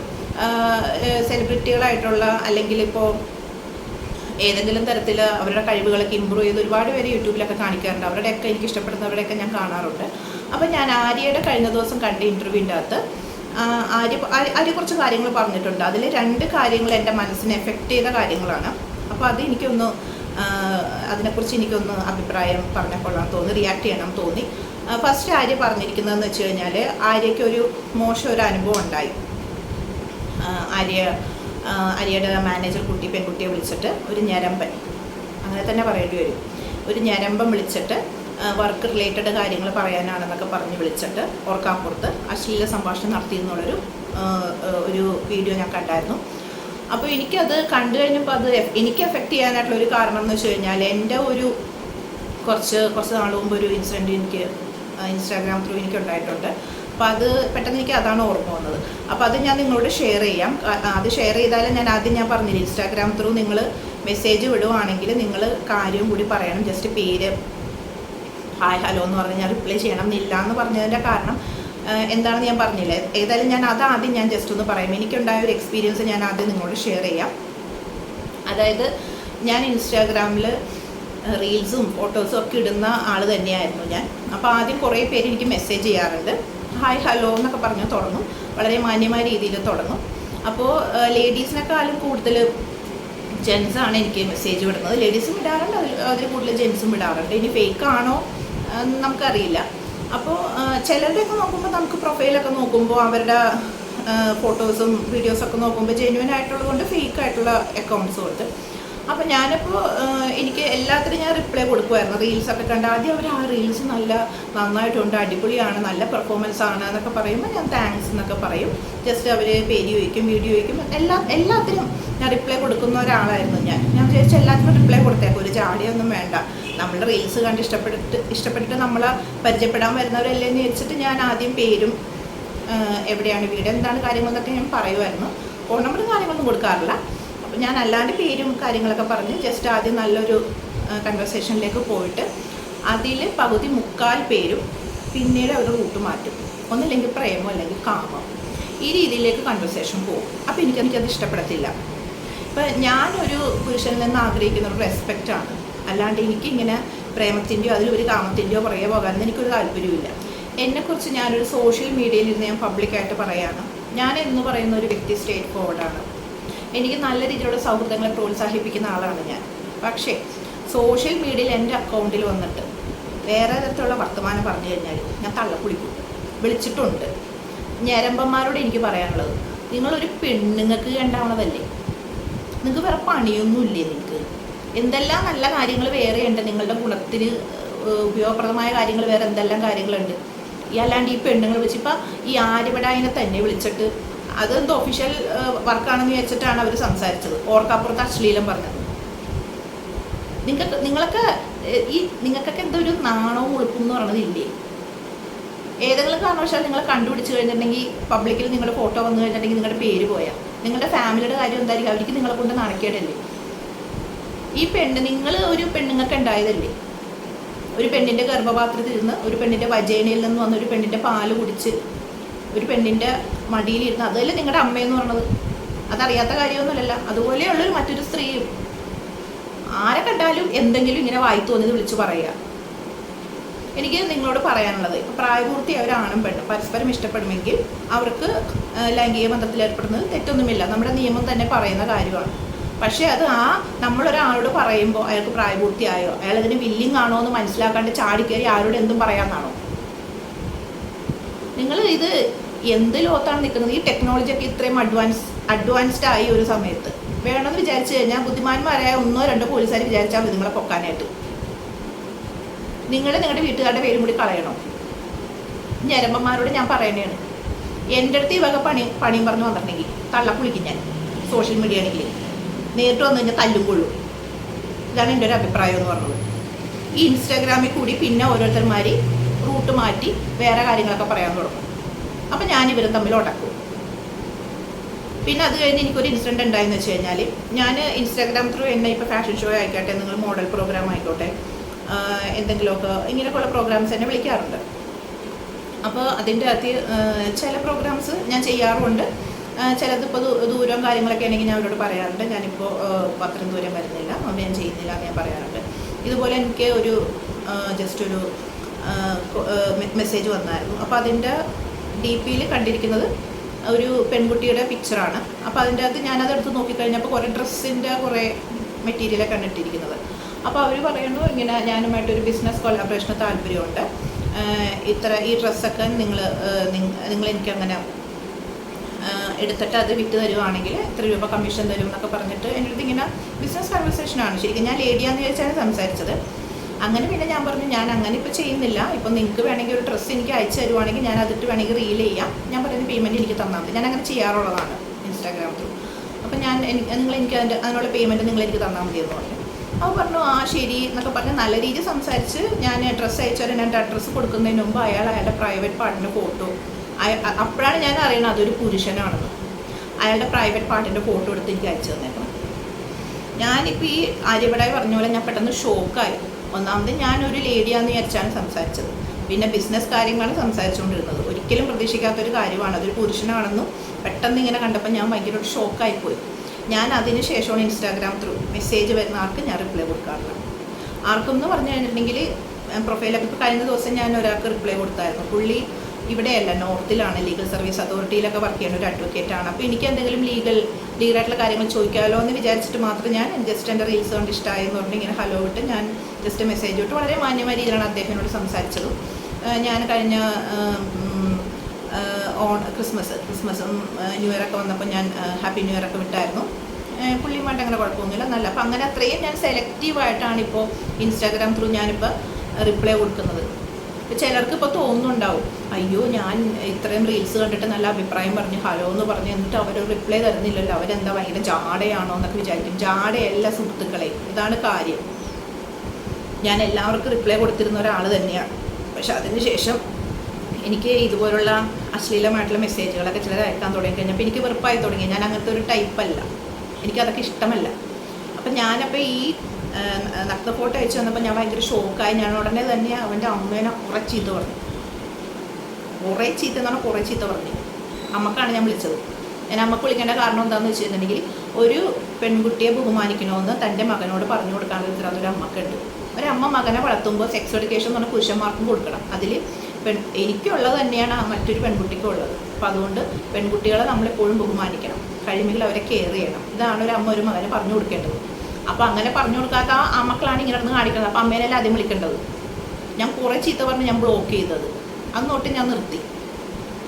Speaker 1: സെലിബ്രിറ്റികളായിട്ടുള്ള അല്ലെങ്കിൽ ഇപ്പോൾ ഏതെങ്കിലും തരത്തിൽ അവരുടെ കഴിവുകളൊക്കെ ഇമ്പ്രൂവ് ചെയ്ത് ഒരുപാട് പേര് യൂട്യൂബിലൊക്കെ കാണിക്കാറുണ്ട്. അവരുടെയൊക്കെ എനിക്ക് ഇഷ്ടപ്പെടുന്നവരുടെയൊക്കെ ഞാൻ കാണാറുണ്ട്. അപ്പോൾ ഞാൻ ആര്യയുടെ കഴിഞ്ഞ ദിവസം കണ്ട ഇന്റർവ്യൂവിന്റെ അകത്ത് ആര്യ ആര്യ കുറച്ച് കാര്യങ്ങൾ പറഞ്ഞിട്ടുണ്ട്. അതിൽ രണ്ട് കാര്യങ്ങൾ എന്റെ മനസ്സിനെ എഫക്റ്റ് ചെയ്ത കാര്യങ്ങളാണ്. അപ്പോൾ അത് എനിക്കൊന്ന് അതിനെക്കുറിച്ച് എനിക്കൊന്ന് അഭിപ്രായം കൊള്ളാൻ തോന്നി റിയാക്ട് ചെയ്യണം തോന്നി. ഫസ്റ്റ് ആര്യ പറഞ്ഞിരിക്കുന്നതെന്ന് വെച്ച് കഴിഞ്ഞാൽ ആര്യയ്ക്ക് ഒരു മോശം ഒരു അനുഭവം ഉണ്ടായി. ആര്യ ആര്യയുടെ മാനേജർ കുട്ടി പെൺകുട്ടിയെ വിളിച്ചിട്ട് ഒരു ഞരമ്പൻ. അങ്ങനെ തന്നെ പറയേണ്ടി വരും. ഒരു ഞരമ്പം വിളിച്ചിട്ട് വർക്ക് റിലേറ്റഡ് കാര്യങ്ങൾ പറയാനാണെന്നൊക്കെ പറഞ്ഞ് വിളിച്ചിട്ട് ഓർക്കാപ്പുറത്ത് അശ്ലീല സംഭാഷണം നടത്തി എന്നുള്ളൊരു ഒരു വീഡിയോ ഞാൻ കണ്ടായിരുന്നു. അപ്പോൾ എനിക്കത് കണ്ടു കഴിഞ്ഞപ്പോൾ അത് എനിക്ക് എഫക്റ്റ് ചെയ്യാനായിട്ടുള്ള ഒരു കാരണം എന്ന് വെച്ച് കഴിഞ്ഞാൽ എന്റെ ഒരു കുറച്ച് കുറച്ച് നാൾ മുമ്പ് ഒരു ഇൻസിഡന്റ് എനിക്ക് ഇൻസ്റ്റാഗ്രാം ത്രൂ എനിക്കുണ്ടായിട്ടുണ്ട്. അപ്പോൾ അത് പെട്ടെന്ന് എനിക്ക് അതാണ് ഓർമ്മ വന്നത്. അപ്പോൾ അത് ഞാൻ നിങ്ങളോട് ഷെയർ ചെയ്യാം. അത് ഷെയർ ചെയ്താലും ഞാൻ ആദ്യം ഞാൻ പറഞ്ഞില്ല ഇൻസ്റ്റാഗ്രാം ത്രൂ നിങ്ങൾ മെസ്സേജ് വിടുവാണെങ്കിൽ നിങ്ങൾ കാര്യം കൂടി പറയണം. ജസ്റ്റ് പേര് ഹായ് ഹലോ എന്ന് പറഞ്ഞ് ഞാൻ റിപ്ലൈ ചെയ്യണം. എന്നില്ല എന്ന് പറഞ്ഞതിന്റെ കാരണം എന്താണെന്ന് ഞാൻ പറഞ്ഞില്ല? ഏതായാലും ഞാൻ അത് ആദ്യം ഞാൻ ജസ്റ്റ് ഒന്ന് പറയാം. എനിക്കുണ്ടായ ഒരു എക്സ്പീരിയൻസ് ഞാൻ ആദ്യം നിങ്ങളോട് ഷെയർ ചെയ്യാം. അതായത് ഞാൻ ഇൻസ്റ്റാഗ്രാമിൽ റീൽസും ഫോട്ടോസും ഒക്കെ ഇടുന്ന ആൾ തന്നെയായിരുന്നു ഞാൻ. അപ്പോൾ ആദ്യം കുറേ പേര് എനിക്ക് മെസ്സേജ് ചെയ്യാറുണ്ട്. ഹായ് ഹലോ എന്നൊക്കെ പറഞ്ഞ് തുടങ്ങും. വളരെ മാന്യമായ രീതിയിൽ തുടങ്ങും. അപ്പോൾ ലേഡീസിനെക്കാളും കൂടുതൽ ജെൻസാണ് എനിക്ക് മെസ്സേജ് വിടുന്നത്. ലേഡീസും വിടാറുണ്ട് അതിൽ അതിൽ കൂടുതൽ ജെൻസും വിടാറുണ്ട് ഇനി ഫേക്ക് ആണോ നമുക്കറിയില്ല. അപ്പോൾ ചിലരുടെയൊക്കെ നോക്കുമ്പോൾ നമുക്ക് പ്രൊഫൈലൊക്കെ നോക്കുമ്പോൾ അവരുടെ ഫോട്ടോസും വീഡിയോസൊക്കെ നോക്കുമ്പോൾ ജെന്യുവൻ ആയിട്ടുള്ളത് കൊണ്ട് ഫേക്ക് ആയിട്ടുള്ള അക്കൗണ്ട്സ് ഉണ്ട്. അപ്പോൾ ഞാനിപ്പോൾ എനിക്ക് എല്ലാത്തിനും ഞാൻ റിപ്ലൈ കൊടുക്കുമായിരുന്നു റീൽസൊക്കെ കണ്ട് ആദ്യം അവർ ആ റീൽസ് നല്ല നന്നായിട്ടുണ്ട് അടിപൊളിയാണ് നല്ല പെർഫോമൻസ് ആണ് എന്നൊക്കെ പറയുമ്പോൾ ഞാൻ താങ്ക്സ് എന്നൊക്കെ പറയും. ജസ്റ്റ് അവർ പേര് ചോദിക്കും വീഡിയോ ചോദിക്കും. എല്ലാ എല്ലാത്തിനും ഞാൻ റിപ്ലൈ കൊടുക്കുന്ന ഒരാളായിരുന്നു ഞാൻ. ഞാൻ വിചാരിച്ച എല്ലാത്തിനും റിപ്ലൈ കൊടുത്തേക്കും ഒരു ജാടിയൊന്നും വേണ്ട. നമ്മളുടെ റീൽസ് കണ്ട് ഇഷ്ടപ്പെട്ടിട്ട് ഇഷ്ടപ്പെട്ടിട്ട് നമ്മളെ പരിചയപ്പെടാൻ വരുന്നവരല്ലേ എന്ന് വെച്ചിട്ട് ഞാൻ ആദ്യം പേരും എവിടെയാണ് വീട് എന്താണ് കാര്യങ്ങളെന്നൊക്കെ ഞാൻ പറയുമായിരുന്നു ഫോൺ നമ്പറും കാര്യങ്ങളൊന്നും കൊടുക്കാറില്ല. അപ്പോൾ ഞാൻ അല്ലാണ്ട് പേരും കാര്യങ്ങളൊക്കെ പറഞ്ഞ് ജസ്റ്റ് ആദ്യം നല്ലൊരു കൺവെർസേഷനിലേക്ക് പോയിട്ട് അതിൽ പകുതി മുക്കാൽ പേരും പിന്നീട് അവർ റൂട്ട് മാറ്റും. ഒന്നില്ലെങ്കിൽ പ്രേമം അല്ലെങ്കിൽ കാമം. ഈ രീതിയിലേക്ക് കൺവെർസേഷൻ പോകും. അപ്പോൾ എനിക്ക് എനിക്കത് ഇഷ്ടപ്പെടത്തില്ല. ഇപ്പം ഞാനൊരു പുരുഷനിൽ നിന്ന് ആഗ്രഹിക്കുന്ന ഒരു റെസ്പെക്റ്റാണ് അല്ലാണ്ട് എനിക്കിങ്ങനെ പ്രേമത്തിന്റെയോ അതിലൊരു കാമത്തിന്റെയോ പുറകെ പോകാൻ എനിക്കൊരു താല്പര്യമില്ല എന്നെക്കുറിച്ച് ഞാനൊരു സോഷ്യൽ മീഡിയയിൽ ഇരുന്ന് ഞാൻ പബ്ലിക്കായിട്ട് പറയാണ്. ഞാൻ എന്ന് പറയുന്ന ഒരു വ്യക്തി സ്റ്റേറ്റ് ഫോർവേഡാണ് എനിക്ക് നല്ല രീതിയിലുള്ള സൗഹൃദങ്ങളെ പ്രോത്സാഹിപ്പിക്കുന്ന ആളാണ് ഞാൻ. പക്ഷേ സോഷ്യൽ മീഡിയയിൽ എന്റെ അക്കൗണ്ടിൽ വന്നിട്ട് വേറെ തരത്തിലുള്ള വർത്തമാനം പറഞ്ഞു കഴിഞ്ഞാൽ ഞാൻ തള്ളക്കുളിക്കും വിളിച്ചിട്ടുണ്ട്. ഞരമ്പന്മാരോട് എനിക്ക് പറയാനുള്ളത് നിങ്ങളൊരു പെണ്ണുങ്ങൾക്ക് ഉണ്ടാവണതല്ലേ നിങ്ങൾക്ക് വേറെ പണിയൊന്നുമില്ലേ നിങ്ങൾക്ക് എന്തെല്ലാം നല്ല കാര്യങ്ങൾ വേറെയുണ്ട്? നിങ്ങളുടെ ഗുണത്തിന് ഉപയോഗപ്രദമായ കാര്യങ്ങൾ വേറെ എന്തെല്ലാം കാര്യങ്ങളുണ്ട്? ഈ അല്ലാണ്ട് ഈ പെണ്ണുങ്ങൾ വിളിച്ച് ഇപ്പം ഈ ആര്യപടായിനെ തന്നെ വിളിച്ചിട്ട് അതെന്തോ ഒഫീഷ്യൽ വർക്കാണെന്ന് വിചാരിച്ചിട്ടാണ് അവർ സംസാരിച്ചത്. ഓർക്കപ്പുറത്ത് അശ്ലീലം പറഞ്ഞത്. നിങ്ങൾക്ക് നിങ്ങളൊക്കെ ഈ നിങ്ങൾക്കൊക്കെ എന്തോ ഒരു നാണവും ഉളുപ്പും എന്ന് പറയുന്നത് ഇല്ലേ? ഏതെങ്കിലും കാരണവശാൽ നിങ്ങൾ കണ്ടുപിടിച്ച് കഴിഞ്ഞിട്ടുണ്ടെങ്കിൽ പബ്ലിക്കിൽ നിങ്ങളുടെ ഫോട്ടോ വന്നു കഴിഞ്ഞിട്ടുണ്ടെങ്കിൽ നിങ്ങളുടെ പേര് പോയാൽ നിങ്ങളുടെ ഫാമിലിയുടെ കാര്യം എന്തായിരിക്കും? അവർക്ക് നിങ്ങളെ കൊണ്ട് നടക്കേണ്ടല്ലേ ഈ പെണ്ണ് നിങ്ങൾ ഒരു പെണ്ണുങ്ങൾക്ക് ഉണ്ടായതല്ലേ? ഒരു പെണ്ണിന്റെ ഗർഭപാത്രത്തിൽ നിന്ന് ഒരു പെണ്ണിന്റെ വജേനയിൽ നിന്ന് വന്ന് ഒരു പെണ്ണിന്റെ പാൽ കുടിച്ച് ഒരു പെണ്ണിന്റെ മടിയിലിരുന്ന് അതല്ലേ നിങ്ങളുടെ അമ്മയെന്ന് പറഞ്ഞത്? അതറിയാത്ത കാര്യമൊന്നുമല്ലല്ലോ. അതുപോലെയുള്ളൊരു മറ്റൊരു സ്ത്രീയും ആരെ കണ്ടാലും എന്തെങ്കിലും ഇങ്ങനെ വായി തോന്നിയത് വിളിച്ചു പറയുക. എനിക്ക് നിങ്ങളോട് പറയാനുള്ളത് ഇപ്പം പ്രായപൂർത്തിയായ ഒരു ആണും പെണ്ണും പരസ്പരം ഇഷ്ടപ്പെടുമെങ്കിൽ അവർക്ക് ലൈംഗിക ബന്ധത്തിൽ ഏർപ്പെടുന്നത് തെറ്റൊന്നുമില്ല. നമ്മുടെ നിയമം തന്നെ പറയുന്ന കാര്യമാണ്. പക്ഷേ അത് ആ നമ്മളൊരാളോട് പറയുമ്പോൾ അയാൾക്ക് പ്രായപൂർത്തിയായോ അയാൾ അതിന് വില്ലിങ് ആണോ എന്ന് മനസ്സിലാക്കാണ്ട് ചാടിക്കയറി ആരോട് എന്തും പറയാമെന്നാണോ നിങ്ങൾ ഇത് എന്ത് ലോത്താണ് നിൽക്കുന്നത്? ഈ ടെക്നോളജി ഒക്കെ ഇത്രയും അഡ്വാൻസ് അഡ്വാൻസ്ഡ് ആയി ഒരു സമയത്ത്. വേണമെന്ന് വിചാരിച്ചു കഴിഞ്ഞാൽ ബുദ്ധിമാന്മാരായ ഒന്നോ രണ്ടോ പോലീസുകാർ വിചാരിച്ചാൽ മതി നിങ്ങളെ പൊക്കാനായിട്ട്. നിങ്ങൾ നിങ്ങളുടെ വീട്ടുകാരുടെ പേരും കൂടി കളയണം. ഞരമ്പന്മാരോട് ഞാൻ പറയണേണ്. എന്റെ അടുത്ത് ഈ വക പണി പണിയും പറഞ്ഞു വന്നിട്ടുണ്ടെങ്കിൽ തള്ളക്കുളിക്കും ഞാൻ സോഷ്യൽ മീഡിയ ആണെങ്കിൽ നേരിട്ട് വന്നു കഴിഞ്ഞാൽ തല്ലും കൊള്ളും. ഇതാണ് എന്റെ ഒരു അഭിപ്രായം എന്ന് പറഞ്ഞത്. ഈ ഇൻസ്റ്റാഗ്രാമിൽ കൂടി പിന്നെ ഓരോരുത്തർമാർ റൂട്ട് മാറ്റി വേറെ കാര്യങ്ങളൊക്കെ പറയാൻ തുടങ്ങും. അപ്പം ഞാൻ ഇവരും തമ്മിൽ ഉടക്കും. പിന്നെ അത് കഴിഞ്ഞ് എനിക്കൊരു ഇൻസിഡന്റ് ഉണ്ടായെന്ന് വെച്ച് കഴിഞ്ഞാൽ ഞാൻ ഇൻസ്റ്റാഗ്രാം ത്രൂ എന്നെ ഇപ്പോൾ ഫാഷൻ ഷോ ആയിക്കോട്ടെ നിങ്ങൾ മോഡൽ പ്രോഗ്രാം ആയിക്കോട്ടെ എന്തെങ്കിലുമൊക്കെ ഇങ്ങനെയൊക്കെയുള്ള പ്രോഗ്രാംസ് എന്നെ വിളിക്കാറുണ്ട്. അപ്പോൾ അതിന്റെ അകത്ത് ചില പ്രോഗ്രാംസ് ഞാൻ ചെയ്യാറുമുണ്ട്. ആഹ് ചിലത് ഇപ്പോൾ ദൂരം കാര്യങ്ങളൊക്കെ ആണെങ്കിൽ ഞാൻ അവരോട് പറയാറുണ്ട്. ഞാനിപ്പോൾ പത്രം ദൂരം വരുന്നില്ല അതുകൊണ്ട് ഞാൻ ചെയ്യുന്നില്ല എന്ന് ഞാൻ പറയാറുണ്ട്. ഇതുപോലെ എനിക്ക് ഒരു ജസ്റ്റ് ഒരു മെസ്സേജ് വന്നായിരുന്നു. അപ്പോൾ അതിന്റെ ഡി പിയിൽ കണ്ടിരിക്കുന്നത് ഒരു പെൺകുട്ടിയുടെ പിക്ചറാണ് അപ്പോൾ അതിന്റെ അകത്ത് ഞാനത് എടുത്ത് നോക്കിക്കഴിഞ്ഞപ്പോൾ കുറേ ഡ്രസ്സിന്റെ കുറേ മെറ്റീരിയലൊക്കെ കണ്ടിട്ടിരിക്കുന്നത്. അപ്പോൾ അവർ പറയുന്നു ഇങ്ങനെ ഞാനുമായിട്ടൊരു ബിസിനസ് കൊലാബറേഷന് താല്പര്യമുണ്ട്. ഇത്ര ഈ ഡ്രസ്സൊക്കെ നിങ്ങൾ നിങ്ങൾ എനിക്ക് അങ്ങനെ എടുത്തിട്ട് അത് വിറ്റ് തരുവാണെങ്കിൽ ഇത്ര രൂപ കമ്മീഷൻ തരും എന്നൊക്കെ പറഞ്ഞിട്ട് എന്റെ അടുത്ത് ഇങ്ങനെ ബിസിനസ് കൺവെർസേഷനാണ് ശരിക്കും ഞാൻ ലേഡിയാന്ന് ചോദിച്ചാണ് സംസാരിച്ചത്. അങ്ങനെ പിന്നെ ഞാൻ പറഞ്ഞു ഞാൻ അങ്ങനെ ഇപ്പോൾ ചെയ്യുന്നില്ല. ഇപ്പം നിങ്ങൾക്ക് വേണമെങ്കിൽ ഒരു ഡ്രസ്സ് എനിക്ക് അയച്ചു തരുവാണെങ്കിൽ ഞാൻ അതിട്ട് വേണമെങ്കിൽ റീൽ ചെയ്യാം. ഞാൻ പറയുന്ന പേയ്മെന്റ് എനിക്ക് തന്നാൽ മതി. ഞാൻ അങ്ങനെ ചെയ്യാറുള്ളതാണ് ഇൻസ്റ്റാഗ്രാം ത്രൂ അപ്പം ഞാൻ നിങ്ങൾ എനിക്ക് അതിന്റെ അതിനുള്ള പേയ്മെന്റ് നിങ്ങൾ എനിക്ക് തന്നാൽ മതി എന്ന് പറഞ്ഞു. അപ്പോൾ പറഞ്ഞു ആ ശരി എന്നൊക്കെ പറഞ്ഞ് നല്ല രീതിയിൽ സംസാരിച്ച് ഞാൻ ഡ്രസ്സ് അയച്ചാൽ ഞാൻ അഡ്രസ്സ് കൊടുക്കുന്നതിന് മുമ്പ് അയാൾ അയാളുടെ പ്രൈവറ്റ് പാർട്ടിന്റെ ഫോട്ടോ അപ്പോഴാണ് ഞാൻ അറിയണത് അതൊരു പുരുഷനാണെന്ന്. അയാളുടെ പ്രൈവറ്റ് പാർട്ടിന്റെ ഫോട്ടോ എടുത്ത് എനിക്ക് അയച്ചു തന്നേക്കണം. ഞാനിപ്പോൾ ഈ ആര്യപടായി പറഞ്ഞ പോലെ ഞാൻ പെട്ടെന്ന് ഷോക്കായി ഒന്നാമത് ഞാനൊരു ലേഡിയാന്ന് വിചാരിച്ചാണ് സംസാരിച്ചത്. പിന്നെ ബിസിനസ് കാര്യങ്ങളാണ് സംസാരിച്ചുകൊണ്ടിരുന്നത്. ഒരിക്കലും പ്രതീക്ഷിക്കാത്തൊരു കാര്യമാണ്. അതൊരു പുരുഷനാണെന്നും പെട്ടെന്ന് ഇങ്ങനെ കണ്ടപ്പോൾ ഞാൻ ഭയങ്കര ഒരു ഷോക്കായിപ്പോയി ഞാൻ അതിന് ശേഷമാണ് ഇൻസ്റ്റാഗ്രാം ത്രൂ മെസ്സേജ് വരുന്ന ആർക്ക് ഞാൻ റിപ്ലൈ കൊടുക്കാറില്ല ആർക്കും എന്ന് പറഞ്ഞു കഴിഞ്ഞിട്ടുണ്ടെങ്കിൽ പ്രൊഫൈലൊക്കെ ഇപ്പോൾ കഴിഞ്ഞ ദിവസം ഞാൻ ഒരാൾക്ക് റിപ്ലൈ കൊടുത്തായിരുന്നു. പുള്ളി ഇവിടെയല്ല നോർത്തിലാണ് ലീഗൽ സർവീസ് അതോറിറ്റിയിലൊക്കെ വർക്ക് ചെയ്യുന്ന ഒരു അഡ്വക്കേറ്റ് ആണ്. അപ്പോൾ എനിക്ക് എന്തെങ്കിലും ലീഗൽ ലീഗലായിട്ടുള്ള കാര്യങ്ങൾ ചോദിക്കാമല്ലോ എന്ന് വിചാരിച്ചിട്ട് മാത്രം ഞാൻ ജസ്റ്റ് എന്റെ റീൽസ് കൊണ്ട് ഇഷ്ടമായെന്ന് പറഞ്ഞിട്ട് ഇങ്ങനെ ഹലോ വിട്ട് ഞാൻ ജസ്റ്റ് മെസ്സേജ് ഇട്ട് വളരെ മാന്യമായ രീതിയിലാണ് അദ്ദേഹത്തിനോട് സംസാരിച്ചതും. ഞാൻ കഴിഞ്ഞ ഓൺ ക്രിസ്മസ് ക്രിസ്മസും ന്യൂ ഇയറൊക്കെ വന്നപ്പോൾ ഞാൻ ഹാപ്പി ന്യൂ ഇയറൊക്കെ വിട്ടായിരുന്നു. പുള്ളിയുമായിട്ട് അങ്ങനെ കുഴപ്പമൊന്നുമില്ല. നല്ല അപ്പോൾ അങ്ങനെ അത്രയും ഞാൻ സെലക്റ്റീവായിട്ടാണ് ഇപ്പോൾ ഇൻസ്റ്റാഗ്രാം ത്രൂ ഞാനിപ്പോൾ റിപ്ലൈ കൊടുക്കുന്നത്. ഇപ്പോൾ ചിലർക്ക് ഇപ്പോൾ തോന്നുന്നുണ്ടാവും അയ്യോ ഞാൻ ഇത്രയും റീൽസ് കണ്ടിട്ട് നല്ല അഭിപ്രായം പറഞ്ഞു ഹലോ എന്ന് പറഞ്ഞു എന്നിട്ട് അവർ റിപ്ലൈ തരുന്നില്ലല്ലോ. അവരെന്താ ഭയങ്കര ജാടയാണോ എന്നൊക്കെ വിചാരിക്കും. ജാടയല്ല സുഹൃത്തുക്കളെ. ഇതാണ് കാര്യം. ഞാൻ എല്ലാവർക്കും റിപ്ലൈ കൊടുത്തിരുന്ന ഒരാൾ തന്നെയാണ്. പക്ഷെ അതിനുശേഷം എനിക്ക് ഇതുപോലുള്ള അശ്ലീലമായിട്ടുള്ള മെസ്സേജുകളൊക്കെ ചിലർ അയക്കാൻ തുടങ്ങി കഴിഞ്ഞപ്പോൾ എനിക്ക് വെറുപ്പായി തുടങ്ങി. ഞാൻ അങ്ങനത്തെ ഒരു ടൈപ്പല്ല എനിക്കതൊക്കെ ഇഷ്ടമല്ല. അപ്പം ഞാനപ്പോൾ ഈ നഗ്ന ഫോട്ടോ അയച്ചു വന്നപ്പോൾ ഞാൻ ഭയങ്കര ഷോക്കായി ഞാൻ ഉടനെ തന്നെ അവന്റെ അമ്മേനെ കുറേ ചീത്ത പറഞ്ഞു. കുറേ ചീത്ത എന്ന് പറഞ്ഞാൽ കുറേ ചീത്ത പറഞ്ഞു. അമ്മക്കാണ് ഞാൻ വിളിച്ചത്. ഞാൻ അമ്മയ്ക്ക് വിളിക്കേണ്ട കാരണം എന്താണെന്ന് വെച്ചിട്ടുണ്ടെങ്കിൽ ഒരു പെൺകുട്ടിയെ ബഹുമാനിക്കണമെന്ന് തന്റെ മകനോട് പറഞ്ഞു കൊടുക്കാനുള്ള ഉത്തരവാദിത്വം ഒരു അമ്മക്കുണ്ട്. ഒരമ്മ മകനെ വളർത്തുമ്പോൾ സെക്സ് എഡ്യൂക്കേഷൻ എന്ന് പറഞ്ഞാൽ പുരുഷന്മാർക്കും കൊടുക്കണം. അതിൽ പെൺ എനിക്കുള്ളത് തന്നെയാണ് മറ്റൊരു പെൺകുട്ടിക്കും ഉള്ളത്. അപ്പോൾ അതുകൊണ്ട് പെൺകുട്ടികളെ നമ്മളെപ്പോഴും ബഹുമാനിക്കണം. കഴിയുമെങ്കിൽ അവരെ കെയർ ചെയ്യണം. ഇതാണ് ഒരു അമ്മ ഒരു മകനെ പറഞ്ഞു കൊടുക്കേണ്ടത്. അപ്പോൾ അങ്ങനെ പറഞ്ഞു കൊടുക്കാത്ത ആ മക്കളാണ് ഇങ്ങനെ നിന്ന് കാണിക്കുന്നത്. അപ്പോൾ അമ്മേനെല്ലാം ആദ്യം വിളിക്കേണ്ടത്? ഞാൻ കുറേ ചീത്ത പറഞ്ഞ് ഞാൻ ബ്ലോക്ക് ചെയ്തത്. അന്ന് തൊട്ട് ഞാൻ നിർത്തി.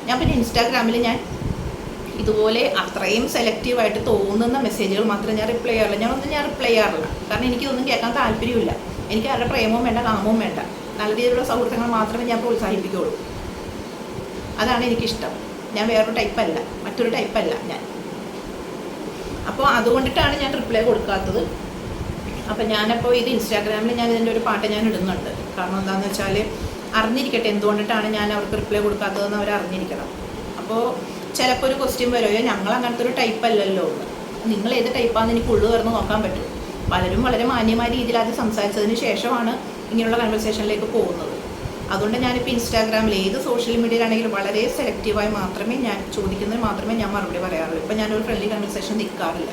Speaker 1: ഞാൻ പിന്നെ ഇൻസ്റ്റാഗ്രാമിൽ ഞാൻ ഇതുപോലെ അത്രയും സെലക്റ്റീവായിട്ട് തോന്നുന്ന മെസ്സേജുകൾ മാത്രമേ ഞാൻ റിപ്ലൈ ചെയ്യാറില്ല ഞാനൊന്നും ഞാൻ റിപ്ലൈ ചെയ്യാറില്ല. കാരണം എനിക്കിതൊന്നും കേൾക്കാൻ താല്പര്യമില്ല എനിക്ക് അവരുടെ പ്രേമവും വേണ്ട കാമവും വേണ്ട. നല്ല രീതിയിലുള്ള സൗഹൃദങ്ങൾ മാത്രമേ ഞാൻ പ്രോത്സാഹിപ്പിക്കുകയുള്ളൂ അതാണ് എനിക്കിഷ്ടം. ഞാൻ വേറൊരു ടൈപ്പല്ല മറ്റൊരു ടൈപ്പല്ല ഞാൻ. അപ്പോൾ അതുകൊണ്ടിട്ടാണ് ഞാൻ റിപ്ലൈ കൊടുക്കാത്തത്. അപ്പം ഞാനപ്പോൾ ഇത് ഇൻസ്റ്റാഗ്രാമിൽ ഞാൻ ഇതിന്റെ ഒരു പാട്ട് ഞാൻ ഇടുന്നുണ്ട്. കാരണം എന്താണെന്ന് വെച്ചാൽ അറിഞ്ഞിരിക്കട്ടെ എന്തുകൊണ്ടിട്ടാണ് ഞാൻ അവർക്ക് റിപ്ലൈ കൊടുക്കാത്തതെന്ന് അവർ അറിഞ്ഞിരിക്കണം. അപ്പോൾ ചിലപ്പോൾ ഒരു ക്വസ്റ്റ്യൻ വരുമോ? ഞങ്ങൾ അങ്ങനത്തെ ഒരു ടൈപ്പ് അല്ലല്ലോ നിങ്ങൾ ഏത് ടൈപ്പാണെന്ന് എനിക്ക് ഉള്ളു തുറന്ന് നോക്കാൻ പറ്റും പലരും വളരെ മാന്യമായ രീതിയിൽ അത് സംസാരിച്ചതിന് ശേഷമാണ് ഇങ്ങനെയുള്ള കൺവെർസേഷനിലേക്ക് പോകുന്നത്. അതുകൊണ്ട് ഞാനിപ്പോൾ ഇൻസ്റ്റാഗ്രാമിൽ ഏത് സോഷ്യൽ മീഡിയയിലാണെങ്കിലും വളരെ സെലക്റ്റീവായി മാത്രമേ ഞാൻ ചോദിക്കുന്നതിന് മാത്രമേ ഞാൻ മറുപടി പറയാറുള്ളൂ. ഇപ്പം ഞാനൊരു ഫ്രണ്ട്ലി കൺവെർസേഷൻ നിൽക്കാറില്ല.